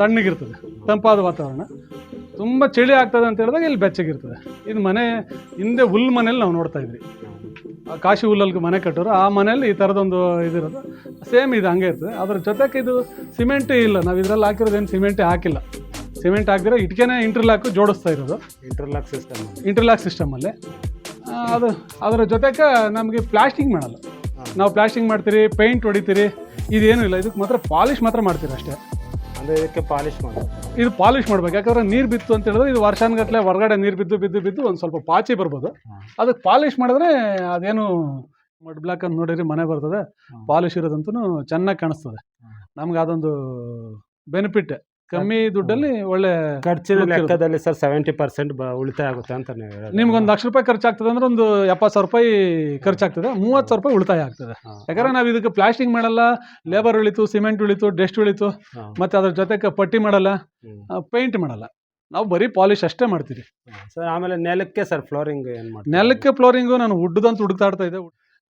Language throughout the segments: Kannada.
ತಣ್ಣಗಿರ್ತದೆ ತಂಪಾದ ವಾತಾವರಣ. ತುಂಬ ಚಳಿ ಆಗ್ತದೆ ಅಂತ ಹೇಳಿದಾಗ ಇಲ್ಲಿ ಬೆಚ್ಚಗಿರ್ತದೆ. ಇದು ಮನೆ ಹಿಂದೆ ಹುಲ್ ಮನೇಲಿ ನಾವು ನೋಡ್ತಾ ಇದ್ವಿ. ಆ ಕಾಶಿ ಹುಲ್ಲಲ್ಲಿ ಮನೆ ಕಟ್ಟೋರು ಆ ಮನೆಯಲ್ಲಿ ಈ ಥರದೊಂದು ಇದಿರೋದು. ಸೇಮ್ ಇದು ಹಂಗೆ ಇರ್ತದೆ. ಅದ್ರ ಜೊತೆಗೆ ಇದು ಸಿಮೆಂಟೇ ಇಲ್ಲ. ನಾವು ಇದರಲ್ಲಿ ಹಾಕಿರೋದೇನು ಸಿಮೆಂಟೇ ಹಾಕಿಲ್ಲ. ಸಿಮೆಂಟ್ ಹಾಕಿದ್ರೆ ಇಟ್ಕೆನೇ ಇಂಟರ್ಲಾಕು ಜೋಡಿಸ್ತಾ ಇರೋದು. ಇಂಟರ್ಲಾಕ್ ಸಿಸ್ಟಮ್ ಇಂಟರ್ಲಾಕ್ ಸಿಸ್ಟಮಲ್ಲಿ ಅದು ಅದರ ಜೊತೆಗೆ ನಮಗೆ ಪ್ಲಾಸ್ಟಿಂಗ್ ಮಾಡಲ್ಲ. ನಾವು ಪ್ಲಾಸ್ಟಿಂಗ್ ಮಾಡ್ತೀರಿ ಪೇಂಟ್ ಹೊಡಿತೀರಿ ಇದೇನು ಇಲ್ಲ. ಇದಕ್ಕೆ ಮಾತ್ರ ಪಾಲಿಶ್ ಮಾತ್ರ ಮಾಡ್ತೀರಿ ಅಷ್ಟೇ. ಅಂದರೆ ಇದಕ್ಕೆ ಪಾಲಿಶ್ ಮಾಡೋದು ಇದು ಪಾಲಿಶ್ ಮಾಡ್ಬೇಕು. ಯಾಕಂದ್ರೆ ನೀರು ಬಿತ್ತು ಅಂತ ಹೇಳಿದ್ರೆ ಇದು ವರ್ಷಾನ್ಗಟ್ಲೆ ಹೊರಗಡೆ ನೀರು ಬಿದ್ದು ಬಿದ್ದು ಬಿದ್ದು ಒಂದು ಸ್ವಲ್ಪ ಪಾಚಿ ಬರ್ಬೋದು. ಅದಕ್ಕೆ ಪಾಲಿಶ್ ಮಾಡಿದ್ರೆ ಅದೇನು ಮಡ್ ಬ್ಲಾಕ್ ಅಂತ ನೋಡಿರಿ ಮನೆ ಬರ್ತದೆ. ಪಾಲಿಶ್ ಇರೋದಂತೂ ಚೆನ್ನಾಗಿ ಕಾಣಿಸ್ತದೆ. ನಮ್ಗೆ ಅದೊಂದು ಬೆನಿಫಿಟ್. ಕಮ್ಮಿ ದುಡ್ಡಲ್ಲಿ ಒಳ್ಳೆ ಖರ್ಚಿನ ಲೆಕ್ಕದಲ್ಲಿ ಸರ್ ಸೆವೆಂಟಿ ಪರ್ಸೆಂಟ್ ಉಳಿತಾಯ ಆಗುತ್ತೆ ಅಂತ ನೀವು ಹೇಳೋದು. ನಿಮ್ಗೊಂದು ಲಕ್ಷ ರೂಪಾಯಿ ಖರ್ಚಾಗ್ತದೆ ಅಂದ್ರೆ ಒಂದು ಎಪ್ಪತ್ತು ಸಾವಿರ ರೂಪಾಯಿ ಖರ್ಚಾಗ್ತದೆ. ಮೂವತ್ತು ಸಾವಿರ ರೂಪಾಯಿ ಉಳಿತಾಯ ಆಗ್ತದೆ. ಹಾ. ಯಾಕಂದ್ರೆ ನಾವು ಇದಕ್ಕೆ ಪ್ಲಾಸ್ಟಿಂಗ್ ಮಾಡಲ್ಲ ಲೇಬರ್ ಉಳಿತು ಸಿಮೆಂಟ್ ಉಳಿತು ಡಸ್ಟ್ ಉಳಿತು ಹಾ. ಮತ್ತೆ ಅದ್ರ ಜೊತೆಗೆ ಪಟ್ಟಿ ಮಾಡಲ್ಲ ಹ್ಮ್. ಪೇಂಟ್ ಮಾಡಲ್ಲ. ನಾವು ಬರೀ ಪಾಲಿಶ್ ಅಷ್ಟೇ ಮಾಡ್ತೀವಿ. ಸರ್ ಆಮೇಲೆ ನೆಲಕ್ಕೆ ಸರ್ ಫ್ಲೋರಿಂಗ್ ಏನು ಮಾಡ್ತೀವಿ ನೆಲಕ್ಕೆ ಫ್ಲೋರಿಂಗು ನಾನು ಉಡ್ಡದಂತ ಹುಡುಕ್ತಾಡ್ತಾ ಇದ್ದೆ.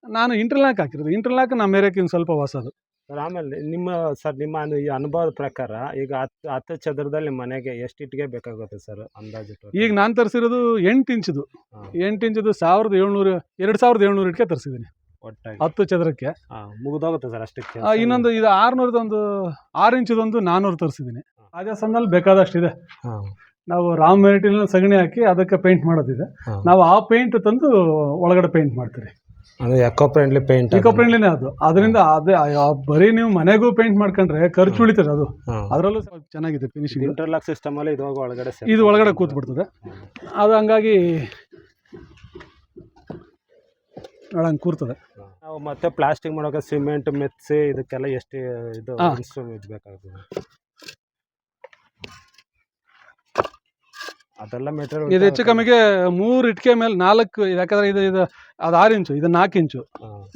ನಾನು ಇಂಟರ್ಲಾಕ್ ಹಾಕಿರೋದು. ಇಂಟರ್ಲಾಕ್ ನಮ್ಮ ಏರಿಯಾಕಿನ ಸ್ವಲ್ಪ ಹೊಸದು. ಸರ್ ಆಮೇಲೆ ನಿಮ್ಮ ಸರ್ ನಿಮ್ಮ ಅನು- ಈ ಅನುಭವದ ಪ್ರಕಾರ ಈಗ ಹತ್ತು ಹತ್ತು ಚದರದಲ್ಲಿ ಮನೆಗೆ ಎಷ್ಟು ಇಟ್ಟಿಗೆ ಬೇಕಾಗುತ್ತೆ ಸರ್ ಅಂದಾಜು ಈಗ ನಾನು ತರಿಸಿರೋದು ಎಂಟು ಇಂಚದು. ಹಾ. ಎಂಟು ಇಂಚದು ಸಾವಿರದ ಏಳ್ನೂರು ಎರಡು ಸಾವಿರದ ಏಳ್ನೂರು ಇಟ್ಕೆ ತರಿಸಿದ್ದೀನಿ. ಒಟ್ಟಾಗಿ? ಹತ್ತು ಚದರಕ್ಕೆ. ಮುಗಿದೋಗುತ್ತೆ ಮುಗ್ದೋಗುತ್ತೆ ಸರ್ ಅಷ್ಟಕ್ಕೆ ಆ, ಇನ್ನೊಂದು ಇದು ಆರುನೂರದೊಂದು ಆರು ಇಂಚದೊಂದು ನಾನ್ನೂರು ತರಿಸಿದ್ದೀನಿ. ಸಣ್ಣಲ್ಲಿ ಬೇಕಾದಷ್ಟು ಇದೆ ನಾವು ರಾಮ್ ಮೆರಿಟಿನ ಸಗಣಿ ಹಾಕಿ ಅದಕ್ಕೆ ಪೇಂಟ್ ಮಾಡೋದಿದೆ. ಹಾ. ನಾವು ಆ ಪೇಂಟ್ ತಂದು ಒಳಗಡೆ ಪೇಂಟ್ ಮಾಡ್ತೀವಿ ಅದು ಎಕೋ ಫ್ರೆಂಡ್ಲಿ ಪೇಂಟ್ ಇಕೋ ಫ್ರೆಂಡ್ಲಿನೇ ಅದು. ಅದರಿಂದ ಅದೇ ಆ ಬರೀ ನೀವು ಮನೆಗೂ ಪೇಂಟ್ ಮಾಡ್ಕೊಂಡ್ರೆ ಖರ್ಚು ಉಳಿತದೆ ಅದು. ಅದರಲ್ಲೂ ಸ್ವಲ್ಪ ಚೆನ್ನಾಗಿದೆ ಫಿನಿಶಿಂಗ್ ಇಂಟರ್ಲಾಕ್ ಸಿಸ್ಟಮ್ ಅಲ್ಲಿ ಒಳಗಡೆ ಇದು ಒಳಗಡೆ ಕೂತ್ ಬಿಡ್ತದೆ ಅದು ಹಂಗಾಗಿ ಒಳಗೆ ಕೂರ್ತದೆ. ನಾವು ಮತ್ತೆ ಪ್ಲಾಸ್ಟಿಕ್ ಮಾಡೋಕೆ ಸಿಮೆಂಟ್ ಮೆತ್ಸಿ ಇದಕ್ಕೆಲ್ಲ ಎಷ್ಟು ಇದು ಹಾ. ಇನ್ಸ್ಟ್ರೂಮೆಂಟ್ ಬೇಕಾಗ್ತದೆ. ಅದೆಲ್ಲ ಮೆಟೀರಿಯಲ್ ಇದು ಹೆಚ್ಚು ಕಮ್ಮಿಗೆ ಮೂರು ಇಟ್ಕೆ ಮೇಲೆ ನಾಲ್ಕು ಯಾಕಂದ್ರೆ ಇದು ಇದು ಅದು ಆರು ಇಂಚು ಇದು ನಾಲ್ಕು ಇಂಚು.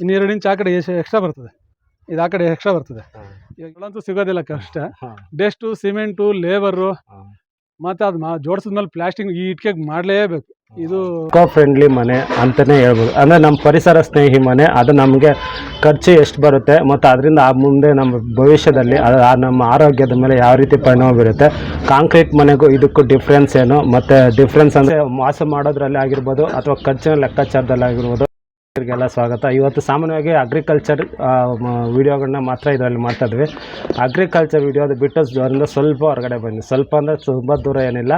ಇನ್ನು ಎರಡು ಇಂಚು ಆ ಕಡೆ ಎಕ್ಸ್ಟ್ರಾ ಬರ್ತದೆ? ಇದು ಆ ಕಡೆ ಎಕ್ಸ್ಟ್ರಾ ಬರ್ತದೆ. ಇವಾಗಂತೂ ಸಿಗೋದಿಲ್ಲ ಕಷ್ಟ ಡೆಸ್ಟು ಸಿಮೆಂಟು ಲೇಬರು ಮತ್ತು ಅದು ಮಾ ಜೋಡಿಸಿದ್ಮೇಲೆ ಪ್ಲಾಸ್ಟಿಕ್ ಈ ಇಟ್ಕೆಗೆ ಮಾಡಲೇಬೇಕು. ಇದು ಕೋ ಫ್ರೆಂಡ್ಲಿ ಮನೆ ಅಂತಲೇ ಹೇಳ್ಬೋದು. ಅಂದರೆ ನಮ್ಮ ಪರಿಸರ ಸ್ನೇಹಿ ಮನೆ, ಅದು ನಮಗೆ ಖರ್ಚು ಎಷ್ಟು ಬರುತ್ತೆ, ಮತ್ತು ಅದರಿಂದ ಆ ಮುಂದೆ ನಮ್ಮ ಭವಿಷ್ಯದಲ್ಲಿ ನಮ್ಮ ಆರೋಗ್ಯದ ಮೇಲೆ ಯಾವ ರೀತಿ ಪರಿಣಾಮ ಬೀರುತ್ತೆ ಕಾಂಕ್ರೀಟ್ ಮನೆಗೂ ಇದಕ್ಕೂ ಡಿಫ್ರೆನ್ಸ್ ಏನು, ಮತ್ತು ಡಿಫ್ರೆನ್ಸ್ ಅಂದರೆ ವಾಸ ಮಾಡೋದ್ರಲ್ಲಿ ಆಗಿರ್ಬೋದು, ಅಥವಾ ಖರ್ಚಿನ ಲೆಕ್ಕಾಚಾರದಲ್ಲಿ ಆಗಿರ್ಬೋದು. ಗೆಲ್ಲ ಸ್ವಾಗತ. ಇವತ್ತು ಸಾಮಾನ್ಯವಾಗಿ ಅಗ್ರಿಕಲ್ಚರ್ ವಿಡಿಯೋಗಳನ್ನ ಮಾತ್ರ ಇದರಲ್ಲಿ ಮಾಡ್ತಾ ಇದ್ವಿ. ಅಗ್ರಿಕಲ್ಚರ್ ವಿಡಿಯೋದು ಬಿಟ್ಟು ಅದರಿಂದ ಸ್ವಲ್ಪ ಹೊರಗಡೆ ಬಂದಿದೆ ಸ್ವಲ್ಪ ಅಂದರೆ ತುಂಬ ದೂರ ಏನಿಲ್ಲ.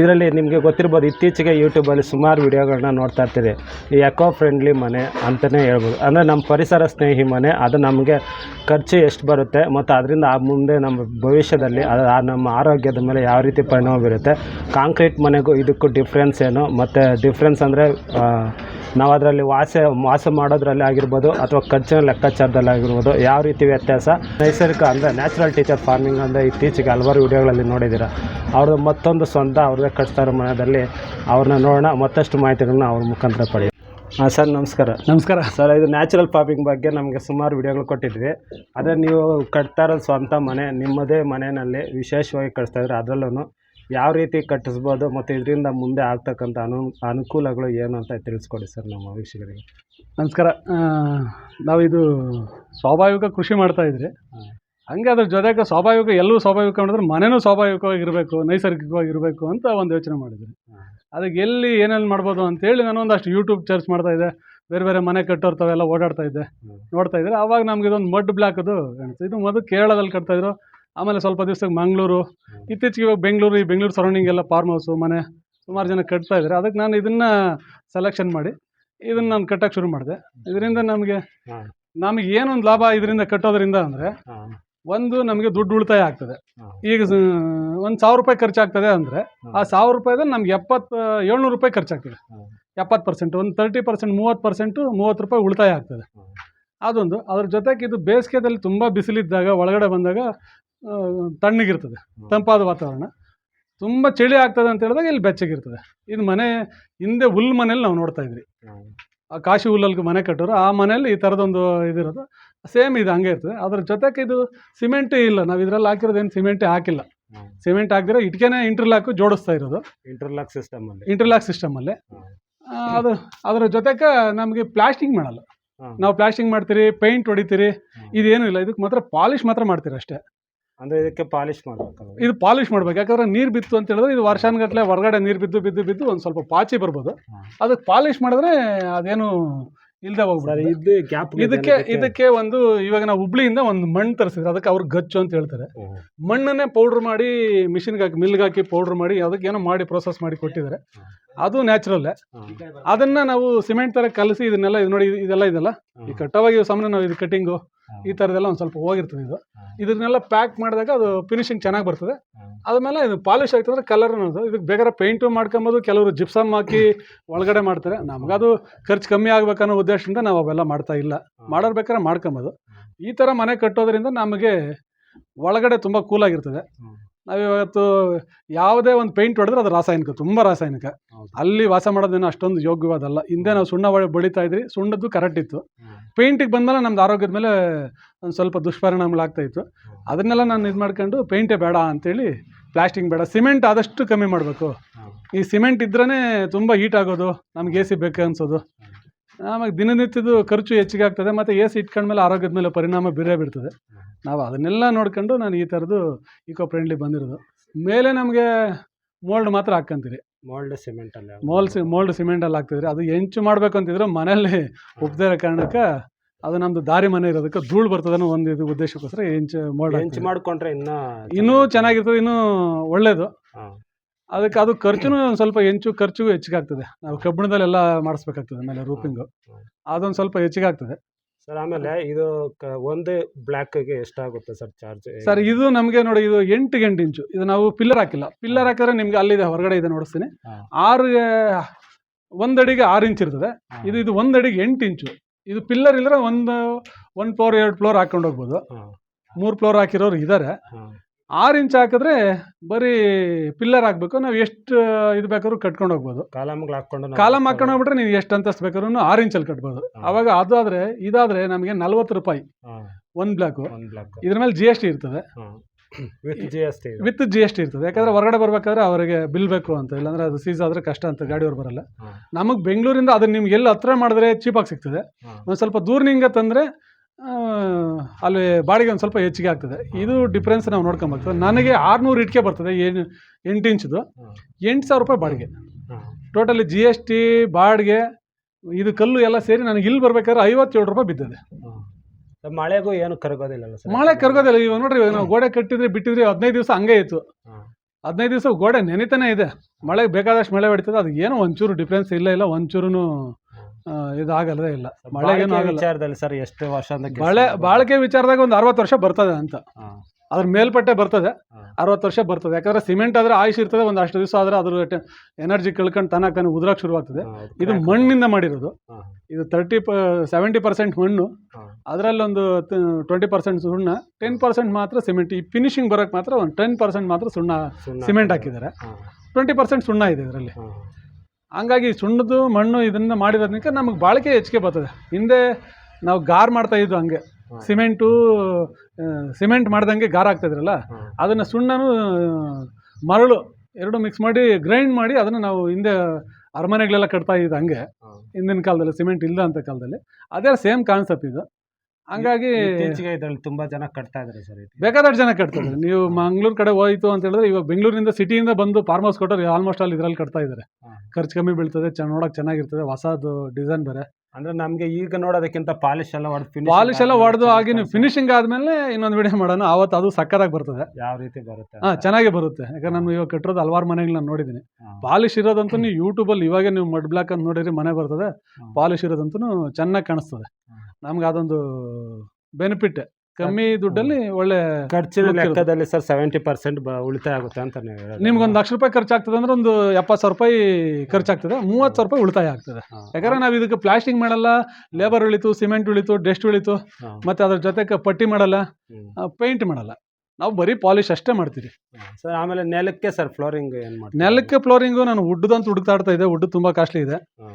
ಇದರಲ್ಲಿ ನಿಮಗೆ ಗೊತ್ತಿರ್ಬೋದು, ಇತ್ತೀಚೆಗೆ ಯೂಟ್ಯೂಬಲ್ಲಿ ಸುಮಾರು ವಿಡಿಯೋಗಳನ್ನ ನೋಡ್ತಾ ಇರ್ತೀರಿ. ಈ ಎಕೋ ಫ್ರೆಂಡ್ಲಿ ಮನೆ ಅಂತಲೇ ಹೇಳ್ಬೋದು. ಅಂದರೆ ನಮ್ಮ ಪರಿಸರ ಸ್ನೇಹಿ ಮನೆ, ಅದು ನಮಗೆ ಖರ್ಚು ಎಷ್ಟು ಬರುತ್ತೆ, ಮತ್ತು ಅದರಿಂದ ಆ ಮುಂದೆ ನಮ್ಮ ಭವಿಷ್ಯದಲ್ಲಿ ಅದು ನಮ್ಮ ಆರೋಗ್ಯದ ಮೇಲೆ ಯಾವ ರೀತಿ ಪರಿಣಾಮ ಬೀರುತ್ತೆ. ಕಾಂಕ್ರೀಟ್ ಮನೆಗೂ ಇದಕ್ಕೂ ಡಿಫ್ರೆನ್ಸ್ ಏನು? ಮತ್ತು ಡಿಫ್ರೆನ್ಸ್ ಅಂದರೆ ನಾವು ಅದರಲ್ಲಿ ವಾಸ ವಾಸ ಮಾಡೋದ್ರಲ್ಲಿ ಆಗಿರ್ಬೋದು ಅಥವಾ ಖರ್ಚಿನ ಲೆಕ್ಕಾಚಾರದಲ್ಲಿ ಆಗಿರ್ಬೋದು ಯಾವ ರೀತಿ ವ್ಯತ್ಯಾಸ? ನೈಸರ್ಗಿಕ ಅಂದರೆ ನ್ಯಾಚುರಲ್ ಟೀಚರ್ ಫಾರ್ಮಿಂಗ್ ಅಂದರೆ ಇತ್ತೀಚೆಗೆ ಹಲವಾರು ವಿಡಿಯೋಗಳಲ್ಲಿ ನೋಡಿದ್ದೀರ. ಅವ್ರದ್ದು ಮತ್ತೊಂದು ಸ್ವಂತ ಅವ್ರದೇ ಕಟ್ಸ್ತಾ ಇರೋ ಮನೆಯಲ್ಲಿ. ಅವ್ರನ್ನ ನೋಡೋಣ ಮತ್ತಷ್ಟು ಮಾಹಿತಿಗಳನ್ನ ಅವ್ರ ಮುಖಾಂತರ ಪಡಿ ಹಾಂ ಸರ್ ನಮಸ್ಕಾರ. ನಮಸ್ಕಾರ. ಸರ್ ಇದು ನ್ಯಾಚುರಲ್ ಫಾರ್ಮಿಂಗ್ ಬಗ್ಗೆ ನಮಗೆ ಸುಮಾರು ವಿಡಿಯೋಗಳು ಕೊಟ್ಟಿದ್ವಿ. ಅದೇ ನೀವು ಕಟ್ತಾ ಇರೋದು ಸ್ವಂತ ಮನೆ ನಿಮ್ಮದೇ ಮನೆಯಲ್ಲಿ ವಿಶೇಷವಾಗಿ ಕಟ್ತಾ ಇದ್ರೆ ಅದರಲ್ಲೂ ಯಾವ ರೀತಿ ಕಟ್ಟಿಸ್ಬೋದು ಮತ್ತು ಇದರಿಂದ ಮುಂದೆ ಆಗ್ತಕ್ಕಂಥ ಅನು ಅನುಕೂಲಗಳು ಏನು ಅಂತ ತಿಳಿಸ್ಕೊಡಿ ಸರ್ ನಮ್ಮ ವೀಕ್ಷಕರಿಗೆ. ನಮಸ್ಕಾರ. ನಾವಿದು ಸ್ವಾಭಾವಿಕ ಕೃಷಿ ಮಾಡ್ತಾಯಿದ್ರಿ. ಹಂಗೆ ಅದ್ರ ಜೊತೆಗೆ ಸ್ವಾಭಾವಿಕ ಎಲ್ಲೂ ಸ್ವಾಭಾವಿಕ ಮಾಡಿದ್ರೆ ಮನೆಯೂ ಸ್ವಾಭಾವಿಕವಾಗಿರಬೇಕು ನೈಸರ್ಗಿಕವಾಗಿರಬೇಕು ಅಂತ ಒಂದು ಯೋಚನೆ ಮಾಡಿದ್ರಿ. ಅದಕ್ಕೆ ಎಲ್ಲಿ ಏನೇನು ಮಾಡ್ಬೋದು ಅಂತೇಳಿ ನಾನು ಒಂದಷ್ಟು ಯೂಟ್ಯೂಬ್ ಸರ್ಚ್ ಮಾಡ್ತಾ ಇದ್ದೆ. ಬೇರೆ ಬೇರೆ ಮನೆ ಕಟ್ಟೋರ್ತಾವೆಲ್ಲ ಓಡಾಡ್ತಾ ಇದ್ದೆ. ನೋಡ್ತಾ ಇದ್ದರೆ ಅವಾಗ ನಮ್ಗೆ ಇದೊಂದು ಮಡ್ ಬ್ಲಾಕ್ ಅದು ಕಾಣಿಸ್ತು ಇದು ಮೊದಲು ಕೇರಳದಲ್ಲಿ ಕಟ್ತಾಯಿದ್ರು ಆಮೇಲೆ ಸ್ವಲ್ಪ ದಿವಸಕ್ಕೆ ಮಂಗಳೂರು ಇತ್ತೀಚೆಗೆ ಇವಾಗ ಬೆಂಗಳೂರು ಈ ಬೆಂಗಳೂರು ಸರೌಂಡಿಂಗ್ ಎಲ್ಲ ಫಾರ್ಮ್ ಹೌಸು ಮನೆ ಸುಮಾರು ಜನ ಕಟ್ತಾ ಇದ್ದಾರೆ ಅದಕ್ಕೆ ನಾನು ಇದನ್ನು ಸೆಲೆಕ್ಷನ್ ಮಾಡಿ ಇದನ್ನು ನಾನು ಕಟ್ಟಕ್ಕೆ ಶುರು ಮಾಡಿದೆ. ಇದರಿಂದ ನಮಗೆ ನಮಗೆ ಏನೊಂದು ಲಾಭ ಇದರಿಂದ ಕಟ್ಟೋದ್ರಿಂದ ಅಂದರೆ ಒಂದು ನಮಗೆ ದುಡ್ಡು ಉಳಿತಾಯ ಆಗ್ತದೆ. ಈಗ ಒಂದು ಸಾವಿರ ರೂಪಾಯಿ ಖರ್ಚಾಗ್ತದೆ ಅಂದರೆ ಆ ಸಾವಿರ ರೂಪಾಯಿದಲ್ಲಿ ನಮ್ಗೆ ಎಪ್ಪತ್ತು ಏಳ್ನೂರು ರೂಪಾಯಿ ಖರ್ಚಾಗ್ತದೆ. ಎಪ್ಪತ್ತು ಪರ್ಸೆಂಟ್ ಒಂದು ತರ್ಟಿ ಪರ್ಸೆಂಟ್ ಮೂವತ್ತು ಪರ್ಸೆಂಟು ಮೂವತ್ತು ರೂಪಾಯಿ ಉಳಿತಾಯ ಆಗ್ತದೆ. ಅದೊಂದು. ಅದ್ರ ಜೊತೆಗೆ ಇದು ಬೇಸಿಗೆದಲ್ಲಿ ತುಂಬ ಬಿಸಿಲಿದ್ದಾಗ ಒಳಗಡೆ ಬಂದಾಗ ತಣ್ಣಗಿರ್ತದೆ. ತಂಪಾದ ವಾತಾವರಣ. ತುಂಬ ಚಳಿ ಆಗ್ತದೆ ಅಂತ ಹೇಳಿದಾಗ ಇಲ್ಲಿ ಬೆಚ್ಚಗಿರ್ತದೆ. ಇದು ಮನೆ ಹಿಂದೆ ಹುಲ್ ಮನೇಲಿ ನಾವು ನೋಡ್ತಾ ಇದ್ರಿ ಆ ಕಾಶಿ ಹುಲ್ಲಲ್ಲಿ ಮನೆ ಕಟ್ಟೋರು ಆ ಮನೆಯಲ್ಲಿ ಈ ಥರದೊಂದು ಇದಿರೋದು. ಸೇಮ್ ಇದು ಹಂಗೆ ಇರ್ತದೆ. ಅದ್ರ ಜೊತೆಗೆ ಇದು ಸಿಮೆಂಟೇ ಇಲ್ಲ. ನಾವು ಇದರಲ್ಲಿ ಹಾಕಿರೋದೇನು ಸಿಮೆಂಟೇ ಹಾಕಿಲ್ಲ. ಸಿಮೆಂಟ್ ಹಾಕಿದ್ರೆ ಇಟ್ಕೆನೇ ಇಂಟರ್ಲಾಕ್ ಜೋಡಿಸ್ತಾ ಇರೋದು. ಇಂಟರ್ಲಾಕ್ ಸಿಸ್ಟಮಲ್ಲಿ ಇಂಟರ್ಲಾಕ್ ಸಿಸ್ಟಮಲ್ಲಿ ಅದು ಅದರ ಜೊತೆಗೆ ನಮಗೆ ಪ್ಲಾಸ್ಟಿಂಗ್ ಮಾಡಲ್ಲ. ನಾವು ಪ್ಲಾಸ್ಟಿಂಗ್ ಮಾಡ್ತೀರಿ ಪೇಂಟ್ ಹೊಡಿತೀರಿ. ಇದೇನು ಇಲ್ಲ. ಇದಕ್ಕೆ ಮಾತ್ರ ಪಾಲಿಶ್ ಮಾತ್ರ ಮಾಡ್ತೀರಿ ಅಷ್ಟೇ. ಅಂದ್ರೆ ಇದಕ್ಕೆ ಪಾಲಿಶ್ ಮಾಡಬೇಕು ಇದು ಪಾಲಿಶ್ ಮಾಡ್ಬೇಕು. ಯಾಕಂದ್ರೆ ನೀರು ಬಿತ್ತು ಅಂತ ಹೇಳಿದ್ರೆ ಇದು ವರ್ಷಾನ್ಗಟ್ಲೆ ಹೊರಗಡೆ ನೀರು ಬಿದ್ದು ಬಿದ್ದು ಬಿದ್ದು ಒಂದು ಸ್ವಲ್ಪ ಪಾಚಿ ಬರ್ಬೋದು. ಅದಕ್ಕೆ ಪಾಲಿಶ್ ಮಾಡಿದ್ರೆ ಅದೇನು ಇಲ್ಲದೆ ಹೋಗ್ಬಿಡ್ತಾರೆ ಇದು ಗ್ಯಾಪ್ ಇದಕ್ಕೆ ಇದಕ್ಕೆ ಒಂದು ಇವಾಗ ನಾವು ಹುಬ್ಳಿಯಿಂದ ಒಂದು ಮಣ್ಣು ತರಿಸಿದ್ರೆ ಅದಕ್ಕೆ ಅವ್ರು ಗಚ್ಚು ಅಂತ ಹೇಳ್ತಾರೆ. ಮಣ್ಣನ್ನೇ ಪೌಡ್ರ್ ಮಾಡಿ ಮಿಷಿನ್ಗೆ ಹಾಕಿ ಮಿಲ್ಗೆ ಹಾಕಿ ಪೌಡ್ರ್ ಮಾಡಿ ಅದಕ್ಕೆ ಏನೋ ಮಾಡಿ ಪ್ರೋಸೆಸ್ ಮಾಡಿ ಕೊಟ್ಟಿದ್ದಾರೆ. ಅದು ನ್ಯಾಚುರಲ್ ಅದನ್ನ ನಾವು ಸಿಮೆಂಟ್ ತರ ಕಲಸಿ ಇದನ್ನೆಲ್ಲ ಇದು ನೋಡಿ ಇದೆಲ್ಲ ಇದೆಲ್ಲ ಈ ಕಟ್ಟವಾಗಿ ಸಾಮಾನ್ಯ ನಾವು ಇದು ಕಟ್ಟಿಂಗು ಈ ಥರದ್ದೆಲ್ಲ ಒಂದು ಸ್ವಲ್ಪ ಹೋಗಿರ್ತದೆ ಇದು. ಇದನ್ನೆಲ್ಲ ಪ್ಯಾಕ್ ಮಾಡಿದಾಗ ಅದು ಫಿನಿಶಿಂಗ್ ಚೆನ್ನಾಗಿ ಬರ್ತದೆ. ಆದ್ಮೇಲೆ ಇದು ಪಾಲಿಶ್ ಆಗ್ತಂದ್ರೆ ಕಲರ್ ಅನ್ನೋದು. ಇದಕ್ಕೆ ಬೇಕಾದ್ರೆ ಪೇಂಟು ಮಾಡ್ಕೊಂಬೋದು ಕೆಲವರು ಜಿಪ್ಸಮ್ ಹಾಕಿ ಒಳಗಡೆ ಮಾಡ್ತಾರೆ. ನಮಗದು ಖರ್ಚು ಕಮ್ಮಿ ಆಗ್ಬೇಕನ್ನೋ ಉದ್ದೇಶದಿಂದ ನಾವು ಅವೆಲ್ಲ ಮಾಡ್ತಾ ಇಲ್ಲ. ಮಾಡೋರು ಬೇಕಾದ್ರೆ ಮಾಡ್ಕೊಂಬೋದು. ಈ ಥರ ಮನೆ ಕಟ್ಟೋದ್ರಿಂದ ನಮಗೆ ಒಳಗಡೆ ತುಂಬ ಕೂಲಾಗಿರ್ತದೆ ಹ್ಮ್. ನಾವಿವತ್ತು ಯಾವುದೇ ಒಂದು ಪೇಂಟ್ ಹೊಡೆದ್ರೆ ಅದು ರಾಸಾಯನಿಕ ತುಂಬ ರಾಸಾಯನಿಕ. ಅಲ್ಲಿ ವಾಸ ಮಾಡೋದೇನು ಅಷ್ಟೊಂದು ಯೋಗ್ಯವಾದಲ್ಲ. ಹಿಂದೆ ನಾವು ಸುಣ್ಣ ಬಳಿ ಬಳಿತಾ ಇದ್ರಿ ಸುಣ್ಣದ್ದು ಕರೆಕ್ಟ್ ಇತ್ತು. ಪೇಂಟಿಗೆ ಬಂದಮೇಲೆ ನಮ್ದು ಆರೋಗ್ಯದ ಮೇಲೆ ಒಂದು ಸ್ವಲ್ಪ ದುಷ್ಪರಿಣಾಮಗಳಾಗ್ತಾ ಇತ್ತು. ಅದನ್ನೆಲ್ಲ ನಾನು ಇದು ಮಾಡ್ಕೊಂಡು ಪೇಂಟೇ ಬೇಡ ಅಂತೇಳಿ ಪ್ಲಾಸ್ಟಿಕ್ ಬೇಡ ಸಿಮೆಂಟ್ ಆದಷ್ಟು ಕಮ್ಮಿ ಮಾಡಬೇಕು. ಈ ಸಿಮೆಂಟ್ ಇದ್ರೇ ತುಂಬ ಹೀಟ್ ಆಗೋದು ನಮ್ಗೆ ಎ ಸಿ ಬೇಕು ಅನ್ಸೋದು. ಆಮೇಲೆ ದಿನನಿತ್ಯದ ಖರ್ಚು ಹೆಚ್ಚಿಗೆ ಆಗ್ತದೆ ಮತ್ತು ಎ ಸಿ ಇಟ್ಕೊಂಡ್ಮೇಲೆ ಆರೋಗ್ಯದ ಮೇಲೆ ಪರಿಣಾಮ ಬೀರೇ ಬೀರ್ತದೆ. ನಾವು ಅದನ್ನೆಲ್ಲ ನೋಡ್ಕೊಂಡು ನಾನು ಈ ಥರದ್ದು ಈಕೋ ಫ್ರೆಂಡ್ಲಿ ಬಂದಿರೋದು. ಮೇಲೆ ನಮಗೆ ಮೋಲ್ಡ್ ಮಾತ್ರ ಹಾಕ್ಕಂತೀರಿ. ಮೋಲ್ಡ್ ಸಿಮೆಂಟಲ್ಲಿ ಮೋಲ್ ಸಿ ಮೋಲ್ಡ್ ಸಿಮೆಂಟಲ್ಲಿ ಹಾಕ್ತಿದ್ರಿ. ಅದು ಹೆಂಚು ಮಾಡಬೇಕು ಅಂತಿದ್ರೆ ಮನೇಲಿ ಒಪ್ಪದೇ ಇರೋ ಕಾರಣಕ್ಕೆ ಅದು ನಮ್ಮದು ದಾರಿ ಮನೆ ಇರೋದಕ್ಕೆ ಧೂಳು ಬರ್ತದೆ ಅನ್ನೋ ಒಂದು ಇದು ಉದ್ದೇಶಕ್ಕೋಸ್ಕರ ಹೆಂಚು ಮೋಲ್ಡ್ ಹೆಂಚು ಮಾಡ್ಕೊಂಡ್ರೆ ಇನ್ನೂ ಇನ್ನೂ ಚೆನ್ನಾಗಿರ್ತದೆ ಇನ್ನೂ ಒಳ್ಳೇದು. ಅದಕ್ಕೆ ಅದು ಖರ್ಚುನು ಒಂದು ಸ್ವಲ್ಪ ಹೆಂಚು ಖರ್ಚು ಹೆಚ್ಚಿಗೆ ಆಗ್ತದೆ ನಾವು ಕಬ್ಬಿಣದಲ್ಲೆಲ್ಲ ಮಾಡಿಸ್ಬೇಕಾಗ್ತದೆ ಮೇಲೆ ರೂಪಿಂಗು ಅದೊಂದು ಸ್ವಲ್ಪ ಹೆಚ್ಚಿಗೆ ಆಗ್ತದೆ ಸರ್ ಆಮೇಲೆ ಇದು ಕ- ಒಂದೇ ಬ್ಲ್ಯಾಕ್ಗೆ ಎಷ್ಟಾಗುತ್ತೆ ಸರ್ ಚಾರ್ಜ್ ಸರ್ ಇದು ನಮಗೆ ನೋಡಿ ಇದು ಎಂಟು ಗಂಟೆ ಇಂಚು. ಇದು ನಾವು ಪಿಲ್ಲರ್ ಹಾಕಿಲ್ಲ. ಪಿಲ್ಲರ್ ಹಾಕಿದ್ರೆ ನಿಮ್ಗೆ ಅಲ್ಲಿದೆ ಹೊರಗಡೆ ಇದೆ ನೋಡಿಸ್ತೀನಿ. ಹಾ. ಆರು ಒಂದು ಅಡಿಗೆ ಆರು ಇಂಚ್ ಇರ್ತದೆ. ಇದು ಇದು ಒಂದಡಿಗೆ ಎಂಟು ಇಂಚು. ಇದು ಪಿಲ್ಲರ್ ಇಲ್ಲದ್ರೆ ಒಂದು ಒನ್ ಫ್ಲೋರ್ ಎರಡು ಫ್ಲೋರ್ ಹಾಕೊಂಡು ಹೋಗ್ಬೋದು. ಮೂರು ಫ್ಲೋರ್ ಹಾಕಿರೋರು ಇದ್ದಾರೆ ಆರು ಇಂಚ್ ಹಾಕಿದ್ರೆ ಬರೀ ಪಿಲ್ಲರ್ ಹಾಕ್ಬೇಕು. ನಾವು ಎಷ್ಟು ಇದು ಬೇಕಾದ್ರೂ ಕಟ್ಕೊಂಡು ಹೋಗ್ಬೋದು. ಕಾಲಮ್ಗಳು ಹಾಕೊಂಡು ಕಾಲಮ್ ಹಾಕೊಂಡು ಹೋಗ್ಬಿಟ್ರೆ ನೀವು ಎಷ್ಟು ಅಂತಸ್ತು ಬೇಕಾದ್ರೂ ಆರು ಇಂಚಲ್ಲಿ ಕಟ್ಬೋದು. ಅವಾಗ ಅದು ಆದ್ರೆ ಇದಾದ್ರೆ ನಮಗೆ ನಲ್ವತ್ತು ರೂಪಾಯಿ. ಒಂದು ಬ್ಲಾಕು. ಇದ್ರ ಮೇಲೆ ಜಿ ಎಸ್ ಟಿ ಇರ್ತದೆ. With G S T with G S T ಇರ್ತದೆ. ಯಾಕಂದ್ರೆ ಹೊರಗಡೆ ಬರ್ಬೇಕಾದ್ರೆ ಅವರಿಗೆ ಬಿಲ್ ಬೇಕು ಅಂತ. ಇಲ್ಲಾಂದ್ರೆ ಅದು ಸೀಸ್ ಆದ್ರೆ ಕಷ್ಟ ಅಂತ ಗಾಡಿಯವ್ರು ಬರಲ್ಲ. ನಮಗೆ ಬೆಂಗಳೂರಿಂದ ಅದನ್ನ ನಿಮ್ಗೆ ಎಲ್ಲಿ ಹತ್ರ ಮಾಡಿದ್ರೆ ಚೀಪಾಗಿ ಸಿಗ್ತದೆ. ಒಂದು ಸ್ವಲ್ಪ ದೂರನಿಂದ ತಂದರೆ ಅಲ್ಲಿ ಬಾಡಿಗೆ ಒಂದು ಸ್ವಲ್ಪ ಹೆಚ್ಚಿಗೆ ಆಗ್ತದೆ. ಇದು ಡಿಫ್ರೆನ್ಸ್ ನಾವು ನೋಡ್ಕೊಂಬರ್ತದೆ ನನಗೆ ಆರುನೂರು ಇಟ್ಕೆ ಬರ್ತದೆ ಏನು ಎಂಟು ಇಂಚ್ದು ಎಂಟು ಸಾವಿರ ರೂಪಾಯಿ ಬಾಡಿಗೆ. ಟೋಟಲಿ ಜಿ ಎಸ್ ಟಿ ಬಾಡಿಗೆ ಇದು ಕಲ್ಲು ಎಲ್ಲ ಸೇರಿ ನನಗೆ ಇಲ್ಲಿ ಬರ್ಬೇಕಾದ್ರೆ ಐವತ್ತೇಳು ರೂಪಾಯಿ ಬಿದ್ದದೆ. ಮಳೆಗೂ ಏನು ಕರಗೋದಿಲ್ಲ ಸರ್? ಮಳೆ ಕರಗೋದಿಲ್ಲ. ಇವಾಗ ನೋಡ್ರಿ ಇವಾಗ ನಾವು ಗೋಡೆ ಕಟ್ಟಿದ್ರೆ ಬಿಟ್ಟಿದ್ರಿ ಹದಿನೈದು ದಿವಸ ಹಂಗೆ ಇತ್ತು. ಹದಿನೈದು ದಿವಸ ಗೋಡೆ ನೆನಿತಾನೆ ಇದೆ. ಮಳೆಗೆ ಬೇಕಾದಷ್ಟು ಮಳೆ ಹೊಡಿತದೆ. ಅದು ಏನೋ ಒಂಚೂರು ಡಿಫ್ರೆನ್ಸ್ ಇಲ್ಲ ಇಲ್ಲ ಒಂಚೂರು ಇದಾಗಲ್ಲದೇ ಇಲ್ಲ. ಮಳೆಗೇನು ಆಗಲ್ಲ. ವಿಚಾರದಲ್ಲಿ ಸರ್ ಎಷ್ಟು ವರ್ಷ ಮಳೆ? ಬಾಳಿಕೆ ವಿಚಾರದಾಗ ಒಂದು ಅರವತ್ತು ವರ್ಷ ಬರ್ತದೆ ಅಂತ. ಅದ್ರ ಮೇಲ್ಪಟ್ಟೆ ಬರ್ತದೆ. ಅರವತ್ತು ವರ್ಷ ಬರ್ತದೆ. ಯಾಕಂದ್ರೆ ಸಿಮೆಂಟ್ ಆದ್ರೆ ಆಯುಷ್ ಇರ್ತದೆ ಒಂದು ಅಷ್ಟು ದಿವಸ ಆದ್ರೆ ಅದ್ರ ಎನರ್ಜಿ ಕಳ್ಕೊಂಡು ತನಕ ತಾನು ಉದ್ರಾಕ್ ಶುರುವಾಗ್ತದೆ. ಇದು. ಮಣ್ಣಿಂದ ಮಾಡಿರೋದು. ಇದು ತರ್ಟಿ ಪ ಸೆವೆಂಟಿ ಪರ್ಸೆಂಟ್ ಮಣ್ಣು. ಅದರಲ್ಲೊಂದು ಟ್ವೆಂಟಿ ಪರ್ಸೆಂಟ್ ಸುಣ್ಣ. ಟೆನ್ ಪರ್ಸೆಂಟ್ ಮಾತ್ರ ಸಿಮೆಂಟ್ ಈ ಫಿನಿಶಿಂಗ್ ಬರೋಕ್ಕೆ ಮಾತ್ರ ಒಂದು ಟೆನ್ ಪರ್ಸೆಂಟ್ ಮಾತ್ರ ಸುಣ್ಣ ಸಿಮೆಂಟ್ ಹಾಕಿದ್ದಾರೆ. ಟ್ವೆಂಟಿ ಪರ್ಸೆಂಟ್ ಸುಣ್ಣ ಇದೆ ಇದರಲ್ಲಿ. ಹಂಗಾಗಿ ಸುಣ್ಣದು ಮಣ್ಣು ಇದನ್ನ ಮಾಡಿರೋದಕ್ಕೆ ನಮಗೆ ಬಾಳಿಕೆ ಹೆಚ್ಚಿಗೆ ಬರ್ತದೆ. ಹಿಂದೆ ನಾವು ಗಾರ್ ಮಾಡ್ತಾ ಇದ್ವು ಹಂಗೆ. ಸಿಮೆಂಟು ಸಿಮೆಂಟ್ ಮಾಡ್ದಂಗೆ ಗಾರ ಆಗ್ತಾಯಿದ್ರಲ್ಲ. ಅದನ್ನು ಸುಣ್ಣನು ಮರಳು ಎರಡು ಮಿಕ್ಸ್ ಮಾಡಿ ಗ್ರೈಂಡ್ ಮಾಡಿ ಅದನ್ನು ನಾವು ಹಿಂದೆ ಅರಮನೆಗಳೆಲ್ಲ ಕಟ್ತಾ ಇದ್ದು ಹಂಗೆ. ಹಿಂದಿನ ಕಾಲದಲ್ಲಿ ಸಿಮೆಂಟ್ ಇಲ್ಲ ಅಂತ ಕಾಲದಲ್ಲಿ. ಅದೇ ಸೇಮ್ ಕಾನ್ಸೆಪ್ಟ್ ಇದು. ಹಂಗಾಗಿ ಇತ್ತೀಚೆಗೆ ಇದ್ರಲ್ಲಿ ತುಂಬಾ ಜನ ಕಟ್ತಾ ಇದಾರೆ ಸರ್. ಬೇಕಾದಷ್ಟು ಜನ ಕಟ್ತಾರೆ ನೀವು ಮಂಗ್ಳೂರ್ ಕಡೆ ಹೋಯ್ತು ಅಂತ ಹೇಳಿದ್ರೆ ಇವಾಗ ಬೆಂಗಳೂರಿನಿಂದ ಸಿಟಿಯಿಂದ ಬಂದು ಫಾರ್ಮ್ ಹೌಸ್ ಕೊಟ್ಟರು ಆಲ್ಮೋಸ್ಟ್ ಅಲ್ಲಿ ಇದ್ರಲ್ಲಿ ಕಟ್ತಾ ಇದ್ದಾರೆ ಖರ್ಚು ಕಮ್ಮಿ ಬೀಳ್ತದೆ ನೋಡಕ್ ಚೆನ್ನಾಗಿರ್ತದೆ ಹೊಸದು ಡಿಸೈನ್ ಬೇರೆ. ಅಂದ್ರೆ ನಮ್ಗೆ ಈಗ ನೋಡೋದಕ್ಕಿಂತ ಪಾಲಿಶ್ ಎಲ್ಲ ಹೊಡೆದು ಪಾಲಿಶ್ ಎಲ್ಲ ಹೊಡೆದು ಆಗಿ ನೀವು ಫಿನಿಶಿಂಗ್ ಆದ್ಮೇಲೆ ಇನ್ನೊಂದು ವಿಡಿಯೋ ಮಾಡೋಣ. ಅವತ್ತು ಅದು ಸಕ್ಕದಾಗಿ ಬರ್ತದೆ. ಯಾವ ರೀತಿ ಬರುತ್ತೆ ಹಾ ಚೆನ್ನಾಗಿ ಬರುತ್ತೆ. ಯಾಕಂದ್ರೆ ನಾನು ಇವಾಗ ಕಟ್ಟಿರೋದು ಹಲವಾರು ಮನೆಗಳು ನಾನು ನೋಡಿದ್ದೀನಿ ಪಾಲಿಶ್ ಇರೋದಂತೂ ನೀವು ಯೂಟ್ಯೂಬಲ್ಲಿ ಇವಾಗ ನೀವು ಮಡ್ ಬ್ಲಾಕ್ ಅಂತ ನೋಡಿರಿ ಮನೆ ಬರ್ತದೆ. ಪಾಲಿಶ್ ಇರೋದಂತೂ ಚೆನ್ನಾಗಿ ಕಾಣಿಸ್ತದೆ. ನಮ್ಗೆ ಅದೊಂದು ಬೆನಿಫಿಟ್ ಕಮ್ಮಿ ದುಡ್ಡಲ್ಲಿ ಒಳ್ಳೆ ಖರ್ಚಿನ ಲೆಕ್ಕದಲ್ಲಿ ಸರ್ ಸೆವೆಂಟಿ ಪರ್ಸೆಂಟ್ ಉಳಿತಾಯ ಆಗುತ್ತೆ ಅಂತ ನೀವು ಹೇಳೋದು. ನಿಮ್ಗೆ ಒಂದು ಲಕ್ಷ ರೂಪಾಯಿ ಖರ್ಚಾಗ್ತದೆ ಅಂದ್ರೆ ಒಂದು ಎಪ್ಪತ್ತು ಸಾವಿರ ರೂಪಾಯಿ ಖರ್ಚಾಗ್ತದೆ ಮೂವತ್ತು ಸಾವಿರ ರೂಪಾಯಿ ಉಳಿತಾಯ ಆಗ್ತದೆ ಹಾ. ಯಾಕಂದ್ರೆ ನಾವು ಇದಕ್ಕೆ ಪ್ಲಾಸ್ಟಿಂಗ್ ಮಾಡಲ್ಲ ಲೇಬರ್ ಉಳಿತು ಸಿಮೆಂಟ್ ಉಳಿತು ಡಸ್ಟ್ ಉಳಿತು ಹಾ. ಮತ್ತೆ ಅದ್ರ ಜೊತೆಗೆ ಪಟ್ಟಿ ಮಾಡಲ್ಲ ಹ್ಮ್. ಪೇಂಟ್ ಮಾಡಲ್ಲ ನಾವು ಬರೀ ಪಾಲಿಶ್ ಅಷ್ಟೇ ಮಾಡ್ತೀವಿ ಸರ್ ಆಮೇಲೆ ನೆಲಕ್ಕೆ ಸರ್ ಫ್ಲೋರಿಂಗ್ ಏನ್ ಮಾಡ್ತೀರಾ? ನೆಲಕ್ಕೆ ಫ್ಲೋರಿಂಗು ನಾನು ವುಡ್ದಂತ ಹುಡುಕ್ತಾಡ್ತಾ ಇದೆ ವುಡ್ ತುಂಬಾ ಕಾಸ್ಟ್ಲಿ ಇದೆ ಹಾ.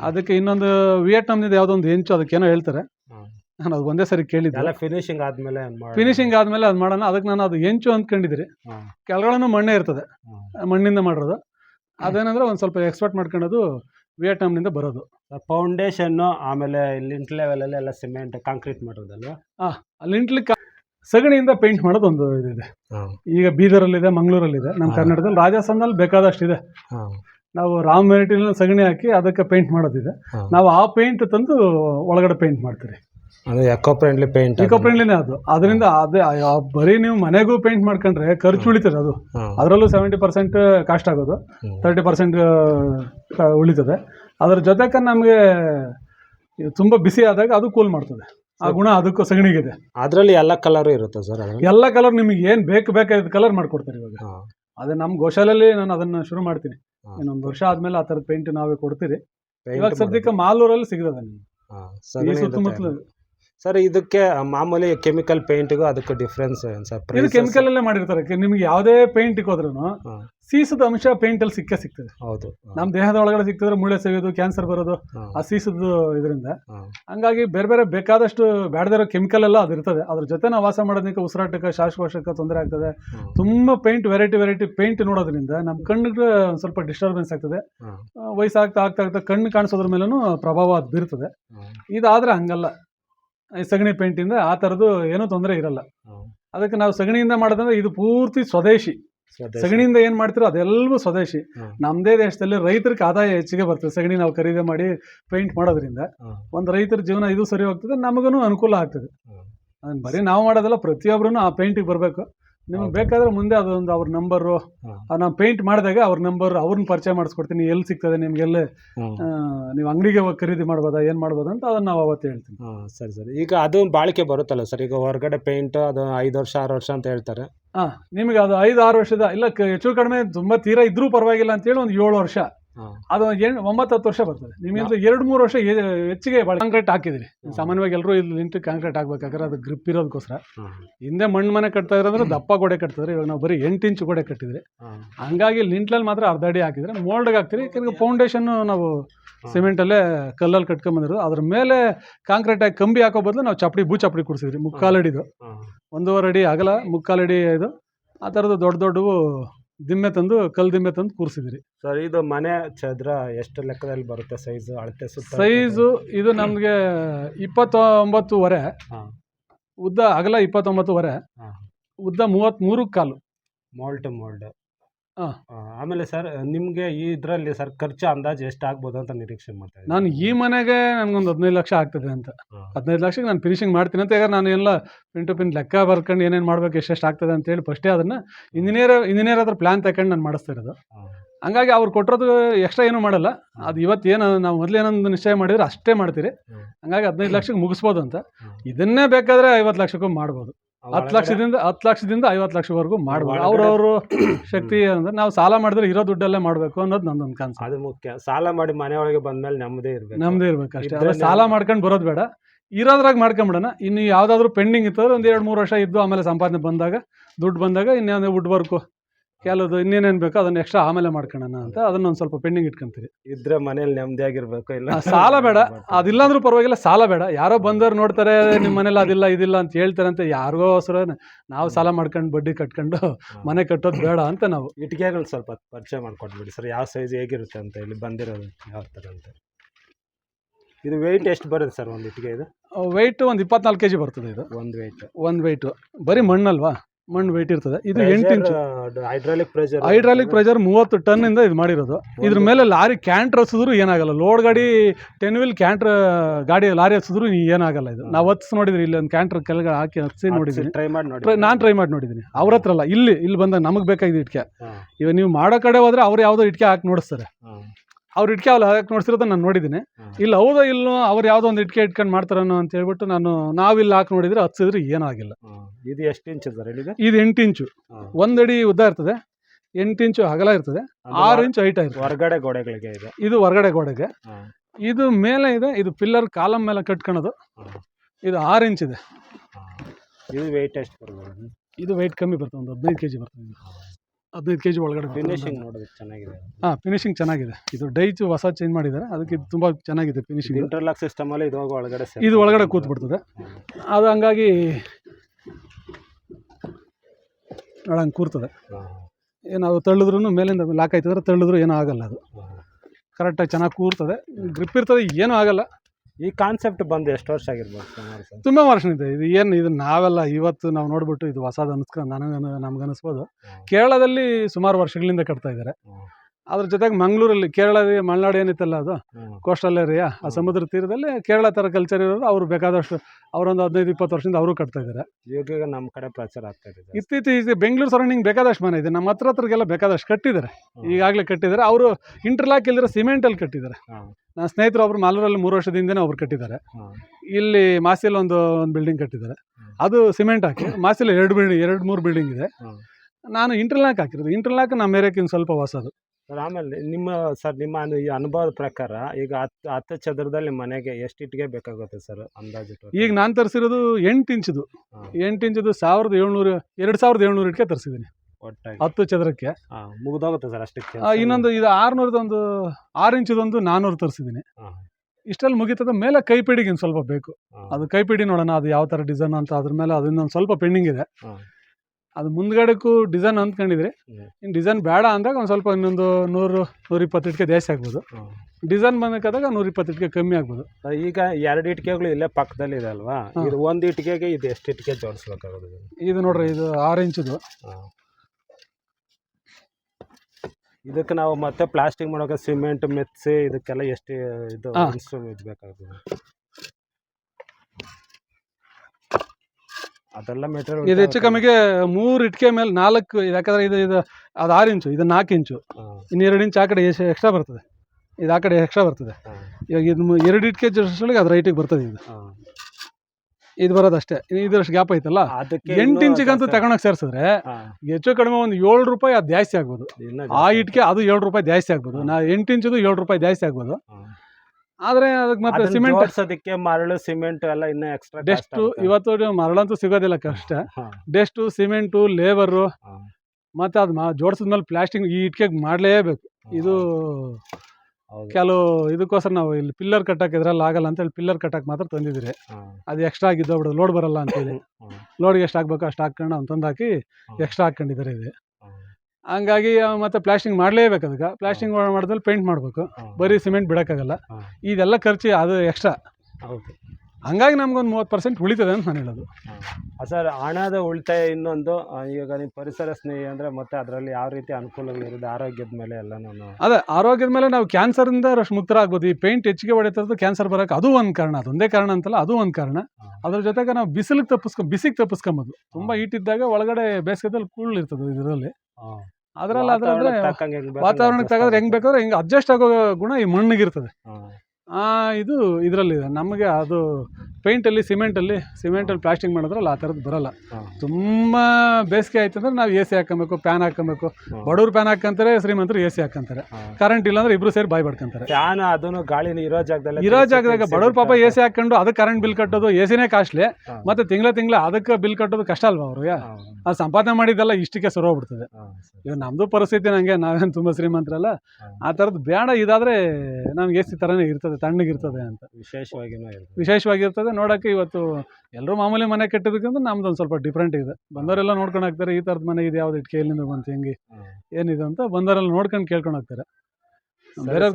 ಅದಕ್ಕೆ ಇನ್ನೊಂದು ವಿಯೆಟ್ನಾಂನಿಂದ ಯಾವುದೋ ಒಂದು ಹೆಂಚು ಅದಕ್ಕೇನೋ ಹೇಳ್ತಾರೆ. ನಾನು ಅದು ಒಂದೇ ಸರಿ ಕೇಳಿದ್ದೆ. ಎಲ್ಲ ಫಿನಿಶಿಂಗ್ ಆದ್ಮೇಲೆ ಫಿನಿಶಿಂಗ್ ಆದ್ಮೇಲೆ ಅದು ಮಾಡೋಣ. ಅದಕ್ಕೆ ನಾನು ಅದು ಹೆಂಚು ಅಂದ್ಕೊಂಡಿದ್ರಿ ಕೆಳಗಳನ್ನು ಮಣ್ಣೇ ಇರ್ತದೆ. ಹಾ. ಮಣ್ಣಿಂದ ಮಾಡಿರೋದು. ಅದೇನಂದ್ರೆ ಒಂದು ಸ್ವಲ್ಪ ಎಕ್ಸ್ಪರ್ಟ್ ಮಾಡ್ಕೊಳ್ಳೋದು ವಿಯೆಟ್ನಾಂನಿಂದ ಬರೋದು. ಫೌಂಡೇಶನ್ ಆಮೇಲೆ ಲಿಂಟ್ ಲೆವೆಲ್ ಅಲ್ಲಿ ಎಲ್ಲ ಸಿಮೆಂಟ್ ಕಾಂಕ್ರೀಟ್ ಮಾಡೋದಲ್ವಾ ಲಿಂಟ್ಲಿ ಸಗಣಿಯಿಂದ ಪೇಂಟ್ ಮಾಡೋದು ಒಂದು ಇದಿದೆ. ಹಾಂ ಈಗ ಬೀದರಲ್ಲಿದೆ ಮಂಗಳೂರಲ್ಲಿದೆ. ನಮ್ಮ ಹಾ. ಕರ್ನಾಟಕದಲ್ಲಿ ರಾಜಸ್ಥಾನದಲ್ಲಿ ಬೇಕಾದಷ್ಟಿದೆ. ಹಾಂ ನಾವು ರಾಮ್ ಮೆಟೀರಿಯಲ್ ಸಗಣಿ ಹಾಕಿ ಅದಕ್ಕೆ ಪೇಂಟ್ ಮಾಡೋದಿದೆ. ನಾವು ಆ ಪೇಂಟ್ ತಂದು ಒಳಗಡೆ ಪೇಂಟ್ ಮಾಡ್ತೀರಿ. ಅದು ಎಕೋ ಫ್ರೆಂಡ್ಲಿ ಪೇಂಟ್ ಎಕೋ ಫ್ರೆಂಡ್ಲಿನೇ ಅದು. ಅದರಿಂದ ಅದೇ ಬರೀ ನೀವು ಮನೆಗೂ ಪೇಂಟ್ ಮಾಡ್ಕೊಂಡ್ರೆ ಖರ್ಚು ಉಳಿತದೆ ಅದು. ಅದರಲ್ಲೂ ಸೆವೆಂಟಿ ಪರ್ಸೆಂಟ್ ಕಾಸ್ಟ್ ಆಗೋದು. ತರ್ಟಿ ಪರ್ಸೆಂಟ್ ಉಳಿತದೆ. ಅದ್ರ ಜೊತೆಗೆ ನಮಗೆ ತುಂಬ ಬಿಸಿ ಆದಾಗ ಅದು ಕೂಲ್ ಮಾಡ್ತದೆ. ಆ ಗುಣ ಅದಕ್ಕೂ ಸಗಣಿಗಿದೆ. ಅದರಲ್ಲಿ ಎಲ್ಲ ಕಲರ್ ಇರುತ್ತೆ ಸರ್ ಎಲ್ಲ ಕಲರ್ ನಿಮಗೆ ಏನು ಬೇಕು ಬೇಕಾದ ಕಲರ್ ಮಾಡ್ಕೊಡ್ತಾರೆ ಇವಾಗ. ಅದೇ ನಮ್ಮ ಗೋಶಾಲಲ್ಲಿ ನಾನು ಅದನ್ನು ಶುರು ಮಾಡ್ತೀನಿ. ಇನ್ನೊಂದು ವರ್ಷ ಆದ್ಮೇಲೆ ಆ ಥರದ ಪೇಂಟ್ ನಾವೇ ಕೊಡ್ತೀರಿ. ಇವಾಗ ಸದ್ಯಕ್ಕೆ ಮಾಲೂರಲ್ಲಿ ಸಿಗ್ತದೆ ನಿಮ್ಗೆ. ಈ ಸುತ್ತಮುತ್ತಲು ಸರ್ ಇದಕ್ಕೆ ಮಾಮೂಲಿ ಕೆಮಿಕಲ್ ಪೇಂಟ್ಗೂ ಅದಕ್ಕೆ ಡಿಫ್ರೆನ್ಸ್ ಏನು ಸರ್ ಇದು? ಕೆಮಿಕಲ್ ಅಲ್ಲೇ ಮಾಡಿರ್ತಾರೆ. ಕೆ- ನಿಮ್ಗೆ ಯಾವುದೇ ಪೇಂಟ್ ಹೋದ್ರೂ ಸೀಸದ ಅಂಶ ಪೇಂಟ್ ಅಲ್ಲಿ ಸಿಕ್ಕೇ ಸಿಗ್ತದೆ. ಹೌದು. ನಮ್ಮ ದೇಹದ ಒಳಗಡೆ ಸಿಕ್ತಿದ್ರೆ ಮೂಳೆ ಸೇಯೋದು ಕ್ಯಾನ್ಸರ್ ಬರೋದು ಹಾಂ. ಆ ಸೀಸದ ಇದರಿಂದ. ಹಾಂ. ಹಂಗಾಗಿ ಬೇರೆ ಬೇರೆ ಬೇಕಾದಷ್ಟು ಬೇಡದಿರೋ ಕೆಮಿಕಲ್ ಎಲ್ಲ ಅದು ಇರ್ತದೆ. ಅದ್ರ ಜೊತೆ ನಾವು ವಾಸ ಮಾಡೋದಕ್ಕೆ ಉಸಿರಾಟಕ್ಕೆ ಶ್ವಾಸಕೋಶಕ್ಕೆ ತೊಂದರೆ ಆಗ್ತದೆ. ತುಂಬಾ ತುಂಬ ಪೇಂಟ್ ವೆರೈಟಿ ವೆರೈಟಿ ಪೇಂಟ್ ನೋಡೋದ್ರಿಂದ ನಮ್ಮ ಕಣ್ಣಿಗೆ ಒಂದ್ ಸ್ವಲ್ಪ ಡಿಸ್ಟರ್ಬೆನ್ಸ್ ಆಗ್ತದೆ. ಹಾಂ. ಆ, ವಯಸ್ಸಾಗ್ತಾ ಆಗ್ತಾ ಆಗ್ತಾ ಕಣ್ಣು ಕಾಣಿಸೋದ್ರ ಮೇಲೂ ಪ್ರಭಾವ ಅದು ಬೀರ್ತದೆ. ಹಾಂ. ಇದಾದ್ರೆ ಹಂಗಲ್ಲ. ಸಗಣಿ ಪೇಂಟಿಂದ ಆ ಥರದ್ದು ಏನೂ ತೊಂದರೆ ಇರಲ್ಲ. ಅದಕ್ಕೆ ನಾವು ಸಗಣಿಯಿಂದ ಮಾಡೋದಂದ್ರೆ ಇದು ಪೂರ್ತಿ ಸ್ವದೇಶಿ. ಸಗಣಿಯಿಂದ ಏನು ಮಾಡ್ತೀರೋ ಅದೆಲ್ಲವೂ ಸ್ವದೇಶಿ. ನಮ್ದೇ ನಮ್ಮದೇ ದೇಶದಲ್ಲಿ ರೈತರಿಗೆ ಆದಾಯ ಹೆಚ್ಚಿಗೆ ಬರ್ತದೆ ಸಗಣಿ ನಾವು ಖರೀದಿ ಮಾಡಿ ಪೇಂಟ್ ಮಾಡೋದ್ರಿಂದ. ಒಂದು ರೈತರ ಜೀವನ ಇದು ಸರಿ ಹೋಗ್ತದೆ ನಮಗೂ ಅನುಕೂಲ ಆಗ್ತದೆ. ಬರೀ ನಾವು ಮಾಡೋದಲ್ಲ ಪ್ರತಿಯೊಬ್ಬರೂ ಆ ಪೇಂಟಿಗೆ ಬರಬೇಕು. ನಿಮ್ಗೆ ಬೇಕಾದ್ರೆ ಮುಂದೆ ಅದೊಂದು ಅವ್ರ ನಂಬರು ನಾವು ಪೇಂಟ್ ಮಾಡಿದಾಗ ಅವ್ರ ನಂಬರ್ ಅವ್ರನ್ನ ಪರಿಚಯ ಮಾಡಿಸ್ಕೊಡ್ತೀನಿ ಎಲ್ಲಿ ಸಿಗ್ತದೆ ನಿಮ್ಗೆ ಎಲ್ಲಿ? ಆ, ನೀವು ಅಂಗಡಿಗೆ ಹೋಗಿ ಖರೀದಿ ಮಾಡ್ಬೋದಾ ಏನು ಮಾಡ್ಬೋದಾ ಅಂತ ಅದನ್ನ ನಾವು ಅವತ್ತು ಹೇಳ್ತೀನಿ ಹಾಂ ಸರಿ ಸರಿ. ಈಗ ಅದು ಬಾಳಿಕೆ ಬರುತ್ತಲ್ಲ ಸರ್? ಈಗ ಹೊರಗಡೆ ಪೇಂಟ್ ಅದು ಐದು ವರ್ಷ ಆರು ವರ್ಷ ಅಂತ ಹೇಳ್ತಾರೆ. ಹಾಂ ನಿಮಗೆ ಅದು ಐದು ಆರು ವರ್ಷದ ಇಲ್ಲ ಹೆಚ್ಚು ಕಡಿಮೆ ತುಂಬ ತೀರಾ ಇದ್ರೂ ಪರವಾಗಿಲ್ಲ ಅಂತೇಳಿ ಒಂದು ಏಳು ವರ್ಷ. ಅದು ಎಂಟು ಒಂಬತ್ತು ಹತ್ತು ವರ್ಷ ಬರ್ತದೆ. ನಿಮಗೆ ಎರಡು ಮೂರು ವರ್ಷ ಹೆಚ್ಚಿಗೆ ಕಾಂಕ್ರೀಟ್ ಹಾಕಿದ್ರಿ. ಸಾಮಾನ್ಯವಾಗಿ ಎಲ್ಲರೂ ಇಲ್ಲಿ ನಿಂತು ಕಾಂಕ್ರೀಟ್ ಹಾಕ್ಬೇಕಾದ್ರೆ ಅದು ಗ್ರಿಪ್ ಇರೋದಕ್ಕೋಸ್ಕರ. ಹಿಂದೆ ಮಣ್ಣು ಮನೆ ಕಟ್ತಾ ಇರೋದ್ರೆ ದಪ್ಪ ಗೋಡೆ ಕಟ್ತಿದ್ರೆ. ಇವಾಗ ನಾವು ಬರೀ ಎಂಟು ಇಂಚು ಗೋಡೆ ಕಟ್ಟಿದ್ರಿ. ಹಂಗಾಗಿ ಲಿಂಟ್ಲಲ್ಲಿ ಮಾತ್ರ ಅರ್ಧ ಅಡಿ ಹಾಕಿದ್ರೆ ಮೋಲ್ಡ್ಗೆ ಹಾಕ್ತೀರಿ. ಯಾಕಂದ್ರೆ ಫೌಂಡೇಶನ್ ನಾವು ಸಿಮೆಂಟಲ್ಲೇ ಕಲ್ಲಲ್ಲಿ ಕಟ್ಕೊಂಬಂದಿರೋದು ಅದ್ರ ಮೇಲೆ ಕಾಂಕ್ರೀಟ್ ಆಗಿ ಕಂಬಿ ಹಾಕೋ ಬದಲು ನಾವು ಚಪ್ಪಡಿ ಭೂ ಚಪ್ಪಡಿ ಕುಡಿಸಿದ್ರಿ. ಮುಕ್ಕಾಲು ಅಡಿದು ಹಾಂ ಒಂದೂವರೆ ಅಡಿ ಆಗಲ್ಲ ಮುಕ್ಕಾಲು ಅಡಿ ಇದು. ಆ ಥರದ್ದು ದೊಡ್ಡ ದೊಡ್ಡವು ದಿಮ್ಮೆ ತಂದು ಕಲ್ ದಿಮ್ಮೆ ತಂದು ಕೂರಿಸಿದ್ರಿ. ಸರ್ ಇದು ಮನೆ ಚದ್ರ ಎಷ್ಟು ಲೆಕ್ಕದಲ್ಲಿ ಬರುತ್ತೆ ಸೈಜು ಅಳತೆ ಸುತ್ತ ಸೈಜು ಇದು ನಮಗೆ ಇಪ್ಪತ್ತೊಂಬತ್ತುವರೆ. ಹಾಂ. ಉದ್ದ ಅಗಲ ಇಪ್ಪತ್ತೊಂಬತ್ತುವರೆ. ಉದ್ದ ಮೂವತ್ತ್ಮೂರು ಕಾಲು. ಮೋಲ್ಟ್ ಮೋಲ್ಡ್ ಹಾ. ಆಮೇಲೆ ಸರ್ ನಿಮಗೆ ಈ ಇದರಲ್ಲಿ ಸರ್ ಖರ್ಚು ಅಂದಾಜು ಎಷ್ಟು ಆಗ್ಬೋದು ಅಂತ ನಿರೀಕ್ಷೆ ಮಾಡ್ತಾ ಇದ್ದೀನಿ ನಾನು ಈ ಮನೆಗೆ ನನಗೊಂದು ಹದಿನೈದು ಲಕ್ಷ ಆಗ್ತದೆ ಅಂತ. ಹದಿನೈದು ಲಕ್ಷಕ್ಕೆ ನಾನು ಫಿನಿಶಿಂಗ್ ಮಾಡ್ತೀನಿ ಅಂತ. ಈಗ ನಾನು ಎಲ್ಲ ಪಿನ್ ಟು ಪಿನ್ ಲೆಕ್ಕ ಬರ್ಕೊಂಡು ಏನೇನು ಮಾಡ್ಬೇಕು ಎಷ್ಟೆಷ್ಟು ಆಗ್ತದೆ ಅಂತೇಳಿ ಫಸ್ಟೇ ಅದನ್ನು ಇಂಜಿನಿಯರ್ ಇಂಜಿನಿಯರ್ ಹತ್ರ ಪ್ಲ್ಯಾನ್ ತಗೊಂಡು ನಾನು ಮಾಡಿಸ್ತಾ ಇರೋದು. ಹಂಗಾಗಿ ಅವ್ರು ಕೊಟ್ಟಿರೋದು ಎಕ್ಸ್ಟ್ರಾ ಏನೂ ಮಾಡಲ್ಲ. ಅದು ಇವತ್ತು ಏನು ನಾವು ಮೊದಲು ಏನೊಂದು ನಿಶ್ಚಯ ಮಾಡಿದ್ರೆ ಅಷ್ಟೇ ಮಾಡ್ತೀರಿ. ಹಂಗಾಗಿ ಹದಿನೈದು ಲಕ್ಷಕ್ಕೆ ಮುಗಿಸ್ಬೋದು ಅಂತ. ಇದನ್ನೇ ಬೇಕಾದ್ರೆ ಐವತ್ತು ಲಕ್ಷಕ್ಕೂ ಮಾಡ್ಬೋದು. ಹತ್ತು ಲಕ್ಷದಿಂದ ಹತ್ತು ಲಕ್ಷದಿಂದ ಐವತ್ತು ಲಕ್ಷವರೆಗೂ ಮಾಡ್ಬೋದು. ಒಳಗಡೆ- ಅವ್ರವ್ರ ಶಕ್ತಿ ಅಂದ್ರೆ ನಾವು ಸಾಲ ಮಾಡಿದ್ರೆ ಇರೋ ದುಡ್ಡಲ್ಲೇ ಮಾಡಬೇಕು ಅನ್ನೋದು ನಂದೊಂದು ಕನಸು ಅದು ಮುಖ್ಯ. ಸಾಲ ಮಾಡಿ ಮನೆ ಒಳಗೆ ಬಂದ್ಮೇಲೆ ನಮ್ಮದೇ ಇರಬೇಕು. ನಮ್ದೇ ಇರ್ಬೇಕು ಅಷ್ಟೇ. ಅದೇ ಸಾಲ ಮಾಡ್ಕೊಂಡು ಬರೋದು ಬೇಡ. ಇರೋದ್ರಾಗ ಮಾಡ್ಕೊಂಬಿಡೋಣ. ಇನ್ನು ಯಾವುದಾದ್ರೂ ಪೆಂಡಿಂಗ್ ಇತ್ತು ಒಂದು ಎರಡು ಮೂರು ವರ್ಷ ಇದ್ದು ಆಮೇಲೆ ಸಂಪಾದನೆ ಬಂದಾಗ ದುಡ್ಡು ಬಂದಾಗ ಇನ್ನೇನು ವುಡ್ ವರ್ಕು ಕೆಲವುದು ಇನ್ನೇನೇನು ಬೇಕೋ ಅದನ್ನ ಎಕ್ಸ್ಟ್ರಾ ಆಮೇಲೆ ಮಾಡ್ಕೊಳ್ಳೋಣ ಅಂತ ಅದನ್ನ ಒಂದು ಸ್ವಲ್ಪ ಪೆಂಡಿಂಗ್ ಇಟ್ಕೊಂತೀರಿ. ಇದ್ರೆ ಮನೇಲಿ ನೆಮ್ಮದಿಯಾಗಿರ್ಬೇಕು ಇಲ್ಲ ಆ, ಸಾಲ ಬೇಡ. ಅದಿಲ್ಲಾಂದ್ರೂ ಪರವಾಗಿಲ್ಲ ಸಾಲ ಬೇಡ. ಯಾರೋ ಬಂದವ್ರು ನೋಡ್ತಾರೆ ನಿಮ್ಮ ಮನೇಲಿ ಅದಿಲ್ಲ ಇದಿಲ್ಲ ಅಂತ ಹೇಳ್ತಾರೆ ಅಂತ ಯಾರಿಗೋ ಅವಸರ ನಾವು ಸಾಲ ಮಾಡ್ಕೊಂಡು ಬಡ್ಡಿ ಕಟ್ಕೊಂಡು ಮನೆ ಕಟ್ಟೋದು ಬೇಡ ಅಂತ ನಾವು. ಇಟ್ಟಿಗೆಗಳು ಸ್ವಲ್ಪ ಪರಿಚಯ ಮಾಡ್ಕೊಟ್ಬಿಡಿ ಸರ್ ಯಾವ ಸೈಜ್ ಹೇಗಿರುತ್ತೆ ಅಂತ ಇಲ್ಲಿ ಬಂದಿರೋದು ಯಾವ ಥರ ಅಂತ ಇದು ವೆಯ್ಟ್ ಎಷ್ಟು ಬರುತ್ತೆ ಸರ್ ಒಂದು ಇಟ್ಟಿಗೆ ಇದು ವೆಯ್ಟ್ ಒಂದು ಇಪ್ಪತ್ನಾಲ್ಕು ಕೆ ಜಿ ಬರ್ತದೆ ಇದು. ಒಂದು ವೆಯ್ಟ್ ಒಂದು ವೆಯ್ಟು ಬರೀ ಮಣ್ಣಲ್ವಾ? ಮಣ್ಣು ವೆಯ್ಟ್ ಇರ್ತದೆ. ಇದು ಎಂಟು inch hydraulic pressure hydraulic pressure ಮೂವತ್ತು ಟನ್ ಇಂದ ಇದು ಮಾಡಿರೋದು. ಇದ್ರ ಮೇಲೆ ಲಾರಿ ಕ್ಯಾಂಟ್ರ್ ಹಸಿದ್ರು ಏನಾಗಲ್ಲ. ಲೋಡ್ ಗಾಡಿ ಟೆನ್ ವೀಲ್ ಕ್ಯಾಂಟ್ರ್ ಗಾಡಿ ಲಾರಿ ಹಸಿದ್ರು ಏನಾಗಲ್ಲ ಇದು. ನಾವು ಹತ್ಸ್ ನೋಡಿದ್ರಿ ಇಲ್ಲಿ ಒಂದು ಕ್ಯಾಂಟ್ರ್ ಕೆಳಗೆ ಹಾಕಿ ಹತ್ಸಿ ನೋಡಿದ್ದೀನಿ ಟ್ರೈ ಮಾಡಿ ನೋಡಿ ನಾನು ಟ್ರೈ ಮಾಡಿ ನೋಡಿದ್ದೀನಿ ಅವ್ರ ಹತ್ರ ಅಲ್ಲ. ಇಲ್ಲಿ ಇಲ್ಲಿ ಬಂದಾಗ ನಮಗೆ ಬೇಕಾಗಿದೆ ಇಟ್ಕೆ. ಇವಾಗ ನೀವು ಮಾಡೋ ಕಡೆ ಹೋದ್ರೆ ಅವ್ರು ಯಾವುದೋ ಇಟ್ಕೆ ಹಾಕಿ ನೋಡಿಸ್ತಾರೆ. ಅವ್ರು ಇಟ್ಕೆ ಅವ್ರು ಹಾಕಿ ನೋಡ್ಸಿರೋದನ್ನ ನಾನು ನೋಡಿದ್ದೀನಿ. ಇಲ್ಲ ಹೌದೋ ಇಲ್ಲೋ ಅವ್ರು ಯಾವುದೋ ಒಂದು ಇಟ್ಕೆ ಇಟ್ಕೊಂಡು ಮಾಡ್ತಾರನೋ ಅಂತ ಹೇಳ್ಬಿಟ್ಟು ನಾನು ನಾವಿಲ್ಲಿ ಹಾಕಿ ನೋಡಿದ್ರೆ ಹತ್ಸಿದ್ರೆ ಏನಾಗಿಲ್ಲ ಆಗಿಲ್ಲ. ಇದು ಎಷ್ಟು ಇಂಚ್ ಸರ್ ಇದು ಎಂಟು ಇಂಚು. ಒಂದಡಿ ಉದ್ದ ಇರ್ತದೆ. ಎಂಟು ಇಂಚು ಅಗಲ ಇರ್ತದೆ. ಆರು ಇಂಚು ಹೈಟ್ ಇರ್ತದೆ ಹೊರಗಡೆ ಗೋಡೆಗಳಿಗೆ ಇದೆ. ಇದು ಹೊರಗಡೆ ಗೋಡೆಗೆ. ಇದು ಮೇಲೆ ಇದೆ. ಇದು ಪಿಲ್ಲರ್ ಕಾಲಮ್ ಮೇಲೆ ಕಟ್ಕೊಳೋದು ಇದು ಆರು ಇಂಚ್ ಇದೆ. ಇದು ವೆಯ್ಟ್ ಎಷ್ಟು ಬರ್ಬೋದು ಇದು ವೆಯ್ಟ್ ಕಮ್ಮಿ ಬರ್ತದೆ. ಒಂದು ಹದಿನೈದು ಕೆ ಜಿ ಬರ್ತದೆ. ಹದಿನೈದು ಕೆ ಜಿ ಒಳಗಡೆ ಫಿನಿಶಿಂಗ್ ನೋಡೋದಕ್ಕೆ ಚೆನ್ನಾಗಿದೆ. ಹಾಂ ಫಿನಿಶಿಂಗ್ ಚೆನ್ನಾಗಿದೆ. ಇದು ಡೈಚು ಹೊಸ ಚೇಂಜ್ ಮಾಡಿದ್ದಾರೆ. ಅದಕ್ಕೆ ಇದು ತುಂಬ ಚೆನ್ನಾಗಿದೆ ಫಿನಿಶಿಂಗ್ ಇಂಟರ್ಲಾಕ್ ಸಿಸ್ಟಮ್ ಅಲ್ಲಿ ಇದು ಒಳಗಡೆ ಇದು ಒಳಗಡೆ ಕೂತ್ ಬಿಡ್ತದೆ ಅದು ಹಂಗಾಗಿ ಹಂಗೆ ಕೂರ್ತದೆ. ಏನು ಅದು ತಳ್ಳಿದ್ರು ಮೇಲಿಂದ ಲಾಕ್ ಆಯ್ತಂದ್ರೆ ತಳ್ಳಿದ್ರು ಏನೂ ಆಗಲ್ಲ ಅದು. ಕರೆಕ್ಟಾಗಿ ಚೆನ್ನಾಗಿ ಕೂರ್ತದೆ. ಗ್ರಿಪ್ ಇರ್ತದೆ ಏನೂ ಆಗಲ್ಲ. ಈ ಕಾನ್ಸೆಪ್ಟ್ ಬಂದು ಎಷ್ಟು ವರ್ಷ ಆಗಿರ್ಬೋದು ಸುಮಾರು ಸರ್ ತುಂಬ ವರ್ಷ ಇದೆ. ಇದು ಏನು ಇದು ನಾವೆಲ್ಲ ಇವತ್ತು ನಾವು ನೋಡ್ಬಿಟ್ಟು ಇದು ಹೊಸದು ಅನಿಸ್ಕೊಂಡು ನನಗೆ ನಮ್ಗೆ ಅನಿಸ್ಬೋದು ಕೇರಳದಲ್ಲಿ ಸುಮಾರು ವರ್ಷಗಳಿಂದ ಕಟ್ತಾ ಇದ್ದಾರೆ. ಅದ್ರ ಜೊತೆಗೆ ಮಂಗಳೂರಲ್ಲಿ ಕೇರಳ ಮಲೆನಾಡು ಏನಿತ್ತಲ್ಲ ಅದು? ಕೋಸ್ಟಲ್ ಏರಿಯಾ ಆ ಸಮುದ್ರ ತೀರದಲ್ಲಿ ಕೇರಳ ಥರ ಕಲ್ಚರ್ ಇರೋರು ಅವ್ರು ಬೇಕಾದಷ್ಟು ಅವರೊಂದು ಹದಿನೈದು ಇಪ್ಪತ್ತು ವರ್ಷದಿಂದ ಅವರು ಕಟ್ತಾ ಇದ್ದಾರೆ. ಈಗ ನಮ್ಮ ಕಡೆ ಪ್ರಚಾರ ಆಗ್ತಾ ಇದೆ. ಇತ್ತೀಚೆಗೆ ಬೆಂಗಳೂರು ಸರೌಂಡಿಂಗ್ ಬೇಕಾದಷ್ಟು ಮನೆ ಇದೆ. ನಮ್ಮ ಹತ್ರ ಹತ್ರಗೆಲ್ಲ ಬೇಕಾದಷ್ಟು ಕಟ್ಟಿದ್ದಾರೆ. ಈಗಾಗಲೇ ಕಟ್ಟಿದ್ದಾರೆ. ಅವರು ಇಂಟರ್ಲಾಕ್ ಇಲ್ಲದ್ರೆ ಸಿಮೆಂಟಲ್ಲಿ ಕಟ್ಟಿದ್ದಾರೆ. ನನ್ನ ಸ್ನೇಹಿತರು ಒಬ್ರು ಮಾಲೂರಲ್ಲಿ ಮೂರು ವರ್ಷದ ಹಿಂದೆನೇ ಅವ್ರು ಕಟ್ಟಿದ್ದಾರೆ. ಇಲ್ಲಿ ಮಾಸಿಲ್ ಒಂದು ಒಂದು ಬಿಲ್ಡಿಂಗ್ ಕಟ್ಟಿದ್ದಾರೆ. ಅದು ಸಿಮೆಂಟ್ ಹಾಕಿ ಮಾಸಿಲ್ ಎರಡು ಬಿಲ್ಡಿಂಗ್ ಎರಡು ಮೂರು ಬಿಲ್ಡಿಂಗ್ ಇದೆ. ನಾನು ಇಂಟರ್ಲಾಕ್ ಹಾಕಿರೋದು. ಇಂಟರ್ಲಾಕ್ ನಮ್ಮ ಏರಿಯಾಕಿನ ಸ್ವಲ್ಪ ಹೊಸದು. ಸರ್ ಆಮೇಲೆ ನಿಮ್ಮ ಸರ್ ನಿಮ್ಮ ಅನು- ಈ ಅನುಭವದ ಪ್ರಕಾರ ಈಗ ಹತ್ತು ಹತ್ತು ಚದರದಲ್ಲಿ ಮನೆಗೆ ಎಷ್ಟು ಇಟ್ಟಿಗೆ ಬೇಕಾಗುತ್ತೆ ಸರ್ ಅಂದಾಜು? ಈಗ ನಾನು ತರಿಸಿರೋದು ಎಂಟು ಇಂಚದು. ಹಾ, ಎಂಟು ಇಂಚದು ಸಾವಿರದ ಏಳ್ನೂರು ಎರಡು ಸಾವಿರದ ಏಳ್ನೂರು ಇಟ್ಕೆ ತರಿಸಿದ್ದೀನಿ. ಒಟ್ಟಾಗಿ? ಹತ್ತು ಚದರಕ್ಕೆ. ಮುಗಿದೋಗುತ್ತೆ ಮುಗ್ದೋಗುತ್ತೆ ಸರ್ ಅಷ್ಟಕ್ಕೆ ಆ, ಇನ್ನೊಂದು ಇದು ಆರುನೂರದೊಂದು ಆರು ಇಂಚದೊಂದು ನಾನ್ನೂರು ತರಿಸಿದ್ದೀನಿ. ಇಷ್ಟರಲ್ಲಿ ಇಷ್ಟಲ್ಲಿ ಮುಗಿತದ ಮೇಲೆ ಕೈಪಿಡಿಗೆ ಇನ್ನು ಸ್ವಲ್ಪ ಬೇಕು. ಅದು ಕೈಪಿಡಿ ನೋಡೋಣ ಅದು ಯಾವ ಥರ ಡಿಸೈನ್ ಅಂತ ಅದ್ರ ಮೇಲೆ ಅದು ಇನ್ನೊಂದು ಸ್ವಲ್ಪ ಪೆಂಡಿಂಗ್ ಇದೆ. ಹಾ. ಅದು ಮುಂದ್ಗಡೆಕ್ಕೂ ಡಿಸೈನ್ ಅಂದ್ಕೊಂಡಿದ್ರೆ. ಇನ್ನು ಡಿಸೈನ್ ಬೇಡ ಅಂದಾಗ ಒಂದು ಸ್ವಲ್ಪ ಇನ್ನೊಂದು ನೂರು ನೂರ ಇಪ್ಪತ್ತು ಇಟ್ಕೆ ಜಾಸ್ತಿ ಆಗ್ಬೋದು. ಡಿಸೈನ್ ಬಂದಕ್ಕಾದಾಗ ನೂರ ಇಪ್ಪತ್ತು ಇಟ್ಕೆ ಕಮ್ಮಿ ಆಗ್ಬೋದು. ಈಗ ಎರಡು ಇಟ್ಕೆಗಳು ಇಲ್ಲೇ ಪಕ್ಕದಲ್ಲಿ ಇದೆ ಅಲ್ವಾ? ಇದು ಒಂದು ಇಟ್ಕೆಗೆ ಇದು ಎಷ್ಟು ಇಟ್ಕೆ ಜೋಡಿಸ್ಬೇಕಾಗುತ್ತೆ ಇದು ನೋಡ್ರಿ ಇದು ಆರು ಇಂಚದು. ಇದಕ್ಕೆ ನಾವು ಮತ್ತೆ ಪ್ಲಾಸ್ಟಿಕ್ ಮಾಡೋಕೆ ಸಿಮೆಂಟ್ ಮೆತ್ಸಿ ಇದಕ್ಕೆಲ್ಲ ಎಷ್ಟು ಇದು ಬೇಕಾಗ್ತದೆ? ಅದೆಲ್ಲ ಮೆಟೀರಿಯಲ್ ಇದು ಹೆಚ್ಚು ಕಮ್ಮಿಗೆ ಮೂರು ಇಟ್ಕೆ ಮೇಲೆ ನಾಲ್ಕು ಯಾಕಂದ್ರೆ ಇದು ಇದು ಅದು ಆರು ಇಂಚು ಇದು ನಾಲ್ಕು ಇಂಚು ಇನ್ನು ಎರಡು ಇಂಚು ಆ ಕಡೆ ಎಕ್ಸ್ಟ್ರಾ ಬರ್ತದೆ. ಇದು ಆ ಕಡೆ ಎಕ್ಸ್ಟ್ರಾ ಬರ್ತದೆ. ಇವಾಗ ಇದು ಎರಡು ಇಟ್ಕೆ ಜೊತೆಗೆ ಅದು ರೈಟಿಗೆ ಬರ್ತದೆ ಇದು. ಇದು ಬರೋದು ಅಷ್ಟೇ. ಇದರಷ್ಟು ಗ್ಯಾಪ್ ಐತಲ್ಲ? ಎಂಟು ಇಂಚಿಗಂತೂ ತಗೊಂಡೋಗಿ ಸೇರಿಸಿದ್ರೆ ಹೆಚ್ಚು ಕಡಿಮೆ ಒಂದು ಏಳು ರೂಪಾಯಿ ಅದು ಜಾಸ್ತಿ ಆಗ್ಬೋದು. ಆ. ಇಟ್ಕೆ ಅದು ಏಳು ರೂಪಾಯಿ ಜಾಸ್ತಿ ಆಗ್ಬೋದು. ನಾ ಎಂಟು ಇಂಚದು ಏಳು ರೂಪಾಯಿ ಜಾಸ್ತಿ ಆಗ್ಬೋದು. ಆದರೆ ಅದಕ್ಕೆ ಮತ್ತೆ ಸಿಮೆಂಟ್ ಜೋಡ್ಸೋದಕ್ಕೆ ಮರಳು ಸಿಮೆಂಟ್ ಎಲ್ಲ ಇನ್ನೂ ಎಕ್ಸ್ಟ್ರಾ ಡೆಸ್ಟು ಇವತ್ತು ಮರಳಂತೂ ಸಿಗೋದಿಲ್ಲ ಕಷ್ಟ ಡೆಸ್ಟು ಸಿಮೆಂಟು ಲೇಬರು ಮತ್ತೆ ಅದು ಮಾ ಜೋಡಿಸಿದ್ಮೇಲೆ ಪ್ಲಾಸ್ಟಿಕ್ ಈ ಇಟ್ಕೆಗೆ ಮಾಡಲೇಬೇಕು. ಇದು ಕೆಲವು ಇದಕ್ಕೋಸ್ಕರ ನಾವು ಇಲ್ಲಿ ಪಿಲ್ಲರ್ ಕಟ್ಟಕ್ಕೆ ಇದ್ರಲ್ಲಿ ಆಗಲ್ಲ ಅಂತೇಳಿ ಪಿಲ್ಲರ್ ಕಟ್ಟಕ್ಕೆ ಮಾತ್ರ ತಂದಿದ್ದೀರಿ. ಅದು ಎಕ್ಸ್ಟ್ರಾ ಆಗಿದ್ದೋಗ್ಬಿಡು ಲೋಡ್ ಬರಲ್ಲ ಅಂತೇಳಿ. ಲೋಡ್ಗೆ ಎಷ್ಟು ಹಾಕ್ಬೇಕು ಅಷ್ಟು ಹಾಕ್ಕೊಂಡು ಅವ್ನು ತಂದು ಹಾಕಿ ಎಕ್ಸ್ಟ್ರಾ ಹಾಕ್ಕೊಂಡಿದ್ದಾರೆ ಇದೆ ಹಂಗಾಗಿ ಮತ್ತೆ ಪ್ಲಾಸ್ಟಿಂಗ್ ಮಾಡಲೇಬೇಕು ಅದಕ್ಕೆ. ಪ್ಲಾಸ್ಟಿಂಗ್ ಮಾಡಿದ್ಮೇಲೆ ಪೇಂಟ್ ಮಾಡಬೇಕು. ಬರೀ ಸಿಮೆಂಟ್ ಬಿಡೋಕ್ಕಾಗಲ್ಲ. ಇದೆಲ್ಲ ಖರ್ಚು ಅದು ಎಕ್ಸ್ಟ್ರಾ. ಓಕೆ ಹಂಗಾಗಿ ನಮ್ಗೊಂದು ಮೂವತ್ತು ಪರ್ಸೆಂಟ್ ಉಳಿತದೆ ಅಂತ ನಾನು ಹೇಳೋದು. ಸರ್ ಹಣದ ಉಳಿತಾಯ ಇನ್ನೊಂದು ಈಗ ನೀವು ಪರಿಸರ ಸ್ನೇಹಿ ಅಂದರೆ ಮತ್ತೆ ಅದರಲ್ಲಿ ಯಾವ ರೀತಿ ಅನುಕೂಲಗಳಿರುತ್ತೆ ಆರೋಗ್ಯದ ಮೇಲೆ ಎಲ್ಲ ನಾನು ಅದೇ ಆರೋಗ್ಯದ ಮೇಲೆ ನಾವು ಕ್ಯಾನ್ಸರಿಂದ ಮುಕ್ತರಾಗ್ಬೋದು. ಈ ಪೇಂಟ್ ಹೆಚ್ಚಿಗೆ ಹೊಡೆತದ್ದು ಕ್ಯಾನ್ಸರ್ ಬರೋಕೆ ಅದು ಒಂದು ಕಾರಣ. ಅದೊಂದೇ ಕಾರಣ ಅಂತಲ್ಲ ಅದು ಒಂದು ಕಾರಣ. ಅದ್ರ ಜೊತೆಗೆ ನಾವು ಬಿಸಿಲಿಗೆ ತಪ್ಪಿಸ್ಕೊ ಬಿಸಿಗೆ ತಪ್ಪಿಸ್ಕೊಂಬೋದು. ತುಂಬ ಹೀಟ್ ಇದ್ದಾಗ ಒಳಗಡೆ ಬೇಸಿಗೆದಲ್ಲಿ ಕೂಲ್ ಇರ್ತದೆ ಇದರಲ್ಲಿ. ಅದರಲ್ಲಿ ಅದ್ರಂದ್ರೆ ವಾತಾವರಣಕ್ಕೆ ತಗದ್ರೆ ಹೆಂಗ್ ಬೇಕಾದ್ರೆ ಹಿಂಗೆ ಅಡ್ಜಸ್ಟ್ ಆಗೋ ಗುಣ ಈ ಮಣ್ಣಿಗಿರ್ತದೆ. ಆ ಇದು ಇದರಲ್ಲಿದೆ ನಮಗೆ ಅದು ಪೇಂಟಲ್ಲಿ ಸಿಮೆಂಟಲ್ಲಿ ಸಿಮೆಂಟಲ್ಲಿ ಪ್ಲಾಸ್ಟಿಂಗ್ ಮಾಡಿದ್ರಲ್ಲ ಆ ಥರದ್ದು ಬರಲ್ಲ. ತುಂಬ ಬೇಸಿಗೆ ಆಯ್ತು ಅಂದ್ರೆ ನಾವು ಎ ಸಿ ಹಾಕೊಬೇಕು ಫ್ಯಾನ್ ಹಾಕೊಬೇಕು ಬಡವ್ರು ಫ್ಯಾನ್ ಹಾಕಂತಾರೆ ಶ್ರೀಮಂತರು ಎ ಸಿ ಹಾಕಂತಾರೆ ಕರೆಂಟ್ ಇಲ್ಲ ಅಂದ್ರೆ ಇಬ್ರು ಸೇರಿ ಬಾಯ್ ಬಡ್ಕಂತಾರೆ. ಫ್ಯಾನ್ ಅದನ್ನು ಗಾಳಿ ಇರೋ ಜಾಗದಲ್ಲಿ ಇರೋ ಜಾಗದಾಗ ಬಡವ್ರ ಪಾಪ ಎ ಸಿ ಹಾಕೊಂಡು ಅದಕ್ಕೆ ಕರೆಂಟ್ ಬಿಲ್ ಕಟ್ಟೋದು ಎ ಸಿನೇ ಕಾಸ್ಟ್ಲಿ. ಮತ್ತೆ ತಿಂಗಳ ತಿಂಗಳ ಅದಕ್ಕೆ ಬಿಲ್ ಕಟ್ಟೋದು ಕಷ್ಟ ಅಲ್ವಾ ಅವ್ರಿಗೆ ಅದು ಸಂಪಾದನೆ ಮಾಡಿದ್ದೆಲ್ಲ ಇಷ್ಟಕ್ಕೆ ಸುರೋಗ್ಬಿಡ್ತದೆ ಇವಾಗ ನಮ್ಮದು ಪರಿಸ್ಥಿತಿ ನಂಗೆ ನಾವೇನು ತುಂಬ ಶ್ರೀಮಂತರಲ್ಲ ಆ ಥರದ್ದು ಬೇಡ ಇದಾದರೆ ನಮ್ಗೆ ಎ ಸಿ ಥರನೇ ಇರ್ತದೆ ತಣ್ಣಗಿರ್ತದೆ ಅಂತ. ವಿಶೇಷವಾಗಿ ವಿಶೇಷವಾಗಿರ್ತದೆ ನೋಡೋಕ್ಕೆ ಇವತ್ತು ಎಲ್ಲರೂ ಮಾಮೂಲಿ ಮನೆ ಕೆಟ್ಟದಕ್ಕಿಂತ ನಮ್ದು ಒಂದು ಸ್ವಲ್ಪ ಡಿಫ್ರೆಂಟ್ ಇದೆ. ಬಂದವರೆಲ್ಲ ನೋಡ್ಕೊಂಡು ಹೋಗ್ತಾರೆ ಈ ಥರದ ಮನೆ ಇದು ಯಾವ್ದು ಇಟ್ಕೆ ಎಲ್ಲಿಂದ ಬಂತು ಹೆಂಗೆ ಏನಿದೆ ಅಂತ ಬಂದವರೆಲ್ಲ ನೋಡ್ಕೊಂಡು ಕೇಳ್ಕೊಂಡು ಹೋಗ್ತಾರೆ. ಬೇರೆ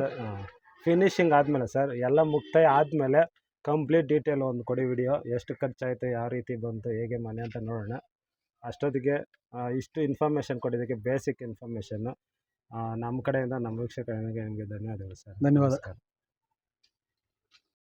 ಫಿನಿಶಿಂಗ್ ಆದಮೇಲೆ ಸರ್ ಎಲ್ಲ ಮುಕ್ತಾಯ ಆದಮೇಲೆ ಕಂಪ್ಲೀಟ್ ಡೀಟೇಲ್ ಒಂದು ಕೊಡಿ ವಿಡಿಯೋ ಎಷ್ಟು ಖರ್ಚಾಯಿತು ಯಾವ ರೀತಿ ಬಂತು ಹೇಗೆ ಮನೆ ಅಂತ ನೋಡೋಣ. ಅಷ್ಟೊತ್ತಿಗೆ ಇಷ್ಟು ಇನ್ಫಾರ್ಮೇಷನ್ ಕೊಟ್ಟಿದ್ದಕ್ಕೆ ಬೇಸಿಕ್ ಇನ್ಫಾರ್ಮೇಷನ್ನು ನಮ್ಮ ಕಡೆಯಿಂದ ನಮ್ಮ ವೀಕ್ಷಕರಿಗೆ ನಿಮಗೆ ಧನ್ಯವಾದಗಳು ಸರ್. ಧನ್ಯವಾದ.